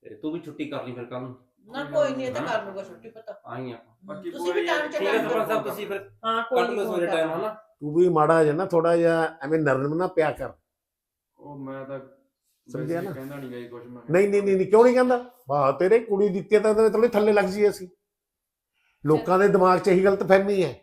Speaker 7: ਤੇ ਤੂੰ ਵੀ ਛੁੱਟੀ ਕਰ ਲਈ ਫਿਰ ਕੱਲ ਨੂੰ।
Speaker 1: ਨਾ ਕੋਈ ਨਹੀਂ ਇਹ ਤਾਂ ਕਰ ਲੂਗਾ ਛੁੱਟੀ ਪਤਾ।
Speaker 7: ਆਈ ਆਪਾਂ।
Speaker 5: ਬਾਕੀ
Speaker 1: ਤੁਸੀਂ ਵੀ
Speaker 5: ਪੂਰੀ
Speaker 1: ਟਾਈਮ
Speaker 7: ਠੀਕ ਹੈ ਸਰਪੰਚ ਸਾਹਿਬ ਤੁਸੀਂ ਫਿਰ
Speaker 3: ਹਾਂ ਨੀ
Speaker 7: ਲਓ ਸਵੇਰੇ ਟਾਈਮ। ਹਨਾ
Speaker 6: ਤੂੰ ਵੀ ਮਾੜਾ ਜਿਹਾ ਨਾ ਥੋੜਾ ਜਿਹਾ ਐਵੇਂ ਨਰਮ ਨਾ ਪਿਆ ਕਰ।
Speaker 5: ਉਹ ਮੈਂ ਤਾਂ
Speaker 6: ਸਮਝਿਆ ਨਾ?
Speaker 5: ਕਹਿੰਦਾ ਨਹੀਂ ਗਈ ਕੁਝ ਮੈਂ।
Speaker 6: ਨਹੀਂ ਨਹੀਂ ਨਹੀਂ ਨਹੀਂ, ਕਿਉਂ ਨਹੀਂ ਕਹਿੰਦਾ? ਵਾਹ ਤੇਰੇ ਕੁੜੀ ਦਿੱਤੀ ਹੈ ਤਾਂ ਤੇਰੇ ਥੋੜੀ ਥੱਲੇ ਲੱਗ ਜੀ ਅਸੀਂ। ਲੋਕਾਂ ਦੇ ਦਿਮਾਗ 'ਚ ਇਹੀ ਗਲਤ ਫਹਿਮੀ ਹੈ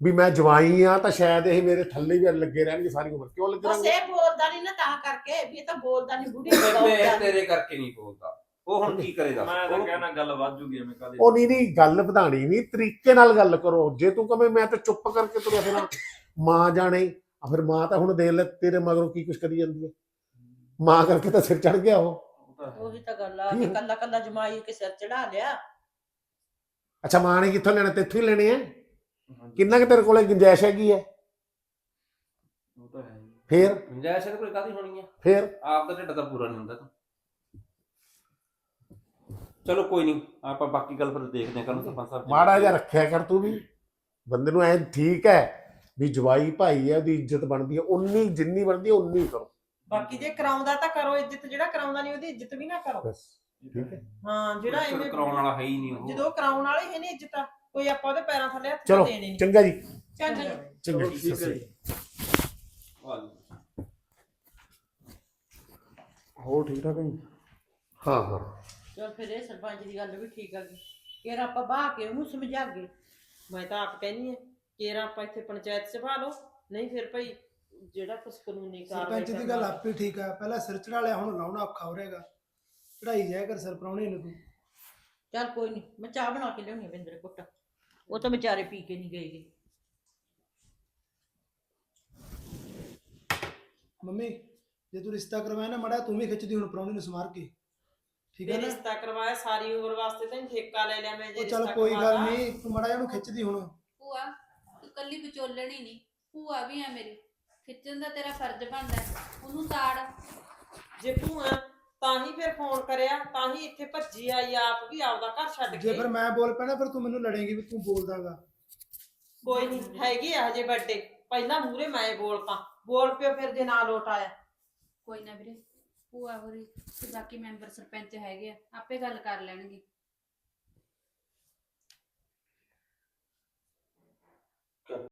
Speaker 6: ਵੀ ਮੈਂ ਜਵਾਈ ਆ ਤਾਂ ਸ਼ਾਇਦ ਇਹ ਮੇਰੇ ਥੱਲੇ ਵੀ ਲੱਗੇ ਰਹਿਣਗੇ ਸਾਰੀ ਉਮਰ। ਕਿਉਂ ਲੱਗੇ
Speaker 1: ਬਸ
Speaker 6: ਰਹਿਣਗੇ?
Speaker 1: ਇਹ ਬੋਲਦਾ ਨਹੀਂ ਨਾ ਤਾਂ ਕਰਕੇ ਵੀ ਇਹ ਤਾਂ ਬੋਲਦਾ ਨਹੀਂ ਬੁੱਢੀ
Speaker 7: ਬੇਬੇ
Speaker 1: ਬੋਲਦਾ। ਨੀ।
Speaker 7: ਤੇਰੇ ਕਰਕੇ ਨਹੀਂ ਬੋਲਦਾ। ਉਹ ਹੁਣ ਕੀ ਕਰੇਗਾ
Speaker 5: ਮੈਂ ਤਾਂ ਕਹਿਣਾ ਗੱਲ ਵੱਧ ਜੂਗੀ ਐਵੇਂ ਕਾਦੇ
Speaker 6: ਉਹ ਨਹੀਂ ਨਹੀਂ ਗੱਲ ਵਧਾਣੀ ਨਹੀਂ ਤਰੀਕੇ ਨਾਲ ਗੱਲ ਕਰੋ। ਜੇ ਤੂੰ ਕਵੇਂ ਮੈਂ ਤਾਂ ਚੁੱਪ ਕਰਕੇ ਤੁਰਿਆ ਫਿਰਾਂ ਮਾਂ ਜਾਣੇ ਆ ਫਿਰ ਮਾਂ ਤਾਂ ਹੁਣ ਦੇਖ ਲੈ ਤੇਰੇ ਮਗਰੋਂ ਕੀ ਕੁਛ ਕਰੀ ਜਾਂਦੀ ਹੈ। ਮਾਂ ਕਰਕੇ ਤਾਂ ਸਿਰ ਚੜ ਗਿਆ ਉਹ।
Speaker 5: ਉਹ ਤਾਂ ਹੈ।
Speaker 1: ਗੱਲ ਆ ਕਿ ਕੱਲਾ ਕੱਲਾ ਜਮਾਈ ਕੇ ਸਿਰ ਚੜਾ ਲਿਆ।
Speaker 6: ਅੱਛਾ ਮਾਂ ਨੇ ਕਿੱਥੋਂ ਲੈਣਾ? ਤੇਥੋਂ ਹੀ ਲੈਣੇ ਆ? ਕਿੰਨਾ ਕਿ ਤੇਰੇ ਕੋਲੇ ਗੁੰਜਾਇਸ਼ ਹੈਗੀ ਹੈ?
Speaker 5: ਉਹ ਤਾਂ ਹੈ ਹੀ।
Speaker 6: ਫੇਰ?
Speaker 7: ਗੁੰਜਾਇਸ਼ ਇਹਦੇ ਕੋਲ ਕਾਦੀ ਹੋਣੀ ਆ
Speaker 6: ਫੇਰ?
Speaker 7: ਆਪ ਦਾ ਢਿੱਡ ਤਾਂ ਪੂਰਾ ਨਹੀਂ ਹੁੰਦਾ ਤਾਂ। ਚਲੋ ਕੋਈ ਨਹੀਂ ਆਪਾਂ ਬਾਕੀ ਗੱਲ ਫਿਰ ਦੇਖਦੇ ਹਾਂ ਕੱਲ ਸਰਪੰਚ ਸਾਹਿਬ ਜੀ।
Speaker 6: ਮਾੜਾ ਜਿਹਾ ਰੱਖਿਆ ਕਰ ਤੂੰ ਵੀ ਬੰਦੇ ਨੂੰ ਐ ਠੀਕ ਹੈ ਵੀ ਜਵਾਈ ਭਾਈ ਹੈ ਉਹਦੀ ਇੱਜ਼ਤ ਬਣਦੀ ਹੈ ਉਨੀ ਜਿੰਨੀ ਬਣਦੀ ਹੈ ਉਨੀ ਕਰੋ
Speaker 3: ਬਾਕੀ ਜੇ ਕਰਾਉਂਦਾ ਤਾਂ ਕਰੋ ਇੱਜ਼ਤ ਜਿਹੜਾ ਕਰਾਉਂਦਾ ਨਹੀਂ ਉਹਦੀ ਇੱਜ਼ਤ ਵੀ ਨਾ ਕਰੋ
Speaker 6: ਬਸ ਠੀਕ ਹੈ
Speaker 3: ਹਾਂ ਜਿਹੜਾ ਐਵੇਂ
Speaker 7: ਕਰਾਉਣ ਵਾਲਾ ਹੈ ਹੀ ਨਹੀਂ ਉਹ
Speaker 3: ਜਦੋਂ ਕਰਾਉਣ ਵਾਲੇ ਹੈ ਨਹੀਂ ਇੱਜ਼ਤ ਆ, ਕੋਈ ਆਪਾਂ ਉਹਦੇ ਪੈਰਾਂ ਥੱਲੇ ਹੱਥ
Speaker 6: ਚਲੋ
Speaker 3: ਦੇਣੇ ਨਹੀਂ
Speaker 6: ਚੰਗਾ ਜੀ
Speaker 3: ਚੰਗਾ ਜੀ।
Speaker 6: ਚੰਗਾ
Speaker 5: ਚਲੋ
Speaker 6: ਜੀ ਸਤਿ ਸ਼੍ਰੀ। ਅਕਾਲ।
Speaker 7: ਵਾਹ ਜੀ।
Speaker 5: ਹੋਰ ਠੀਕ ਠਾਕ ਹੈ ਜੀ?
Speaker 6: ਹਾਂ ਹਾਂ
Speaker 1: ਚਲ ਫਿਰ ਇਹ ਸਰਪੰਚ ਦੀ ਗੱਲ ਵੀ ਠੀਕ ਆ ਗਈ। ਫਿਰ ਆਪਾਂ ਬਾਹ ਕੇ ਉਹਨੂੰ ਸਮਝਾਗੇ।
Speaker 3: ਮੈਂ ਤਾਂ ਆਪ ਕਹਿੰਦੀ ਆ ਕੇਰਾ ਆਪਾਂ ਇੱਥੇ ਪੰਚਾਇਤ ਸਭਾ ਲਓ ਨਹੀਂ ਫਿਰ ਭਾਈ ਜਿਹੜਾ ਕੁਛ ਕਾਨੂੰਨੀ ਕਾਰਵਾਈ
Speaker 8: ਸਰਪੰਚ ਦੀ ਗੱਲ ਆਪੇ ਠੀਕ ਆ। ਪਹਿਲਾਂ ਸਿਰ ਚੜਾ ਲਿਆ ਹੁਣ ਲਾਉਣਾ ਔਖਾ ਹੋ ਰਹੇਗਾ। ਚੜਾਈ ਜਾਇਆ ਕਰ ਸਿਰ ਪਰਾਉਣੇ ਨੂੰ ਤੂੰ।
Speaker 1: ਚੱਲ ਕੋਈ ਨਹੀਂ ਮੈਂ ਚਾਹ ਬਣਾ ਕੇ ਲਿਆਉਣੀ ਆ ਬਿੰਦਰ ਕੁੱਟ ਉਹ ਤਾਂ ਵਿਚਾਰੇ ਪੀ ਕੇ ਨਹੀਂ ਗਏਗੇ
Speaker 8: ਮੰਮੀ ਜੇ ਤੂੰ ਰਿਸ਼ਤਾ ਕਰਵਾਇਆ ਨਾ ਮੜਾ ਤੂੰ ਵੀ ਖਿੱਚਦੀ ਹੁਣ ਪਰਾਉਣੇ ਨੂੰ ਸਮਾਰ ਕੇ। ਠੀਕ ਹੈ ਨਾ?
Speaker 3: ਰਿਸ਼ਤਾ ਕਰਵਾਇਆ ਸਾਰੀ ਉਮਰ ਵਾਸਤੇ ਤਾਂ ਠੇਕਾ ਲੈ ਲਿਆ ਮੈਂ ਜੇ
Speaker 8: ਉਹ ਚੱਲ
Speaker 3: ਰਿਸ਼ਤਾ
Speaker 8: ਕੋਈ ਗੱਲ। ਨਹੀਂ ਤੂੰ ਮੜਾ ਉਹਨੂੰ ਖਿੱਚਦੀ ਹੁਣ।
Speaker 2: ਭੂਆ ਤੂੰ ਕੱਲੀ ਵਿਚੋਲਣ ਹੀ ਨਹੀਂ ਭੂਆ ਵੀ ਹੈ ਮੇਰੀ। ਖਿੱਚਣ ਦਾ ਤੇਰਾ ਫਰਜ਼ ਬਣਦਾ ਹੈ। ਉਹਨੂੰ ਤਾੜ।
Speaker 3: ਜੇ ਭੂਆ ਤਾਂ ਹੀ ਫਿਰ ਫੋਨ ਕਰਿਆ ਤਾਂ ਹੀ ਇੱਥੇ ਭੱਜੀ ਆਈ ਆਪ ਵੀ ਆਪਦਾ ਘਰ ਛੱਡ
Speaker 8: ਜੇ
Speaker 3: ਕੇ।
Speaker 8: ਫਿਰ ਮੈਂ ਬੋਲ ਪੈਣਾ ਫਿਰ ਤੂੰ ਮੈਨੂੰ ਲੜੇਂਗੀ ਵੀ ਤੂੰ ਬੋਲਦਾਗਾ।
Speaker 3: ਕੋਈ ਨਹੀਂ ਹੈਗੀ ਆ ਹਜੇ ਵੱਡੇ। ਪਹਿਲਾਂ ਮੂਰੇ ਮੈਂ ਬੋਲਤਾ ਬੋਲ ਪਿਓ ਫਿਰ ਜੇ ਨਾ ਲੋਟ ਆਇਆ।
Speaker 2: ਕੋਈ ਨਾ ਵੀਰੇ ਭੂਆ ਹੋਰੀ ਤੇ ਬਾਕੀ ਮੈਂਬਰ ਸਰਪੰਚ ਹੈਗੇ ਆ ਆਪੇ ਗੱਲ ਕਰ ਲੈਣਗੇ।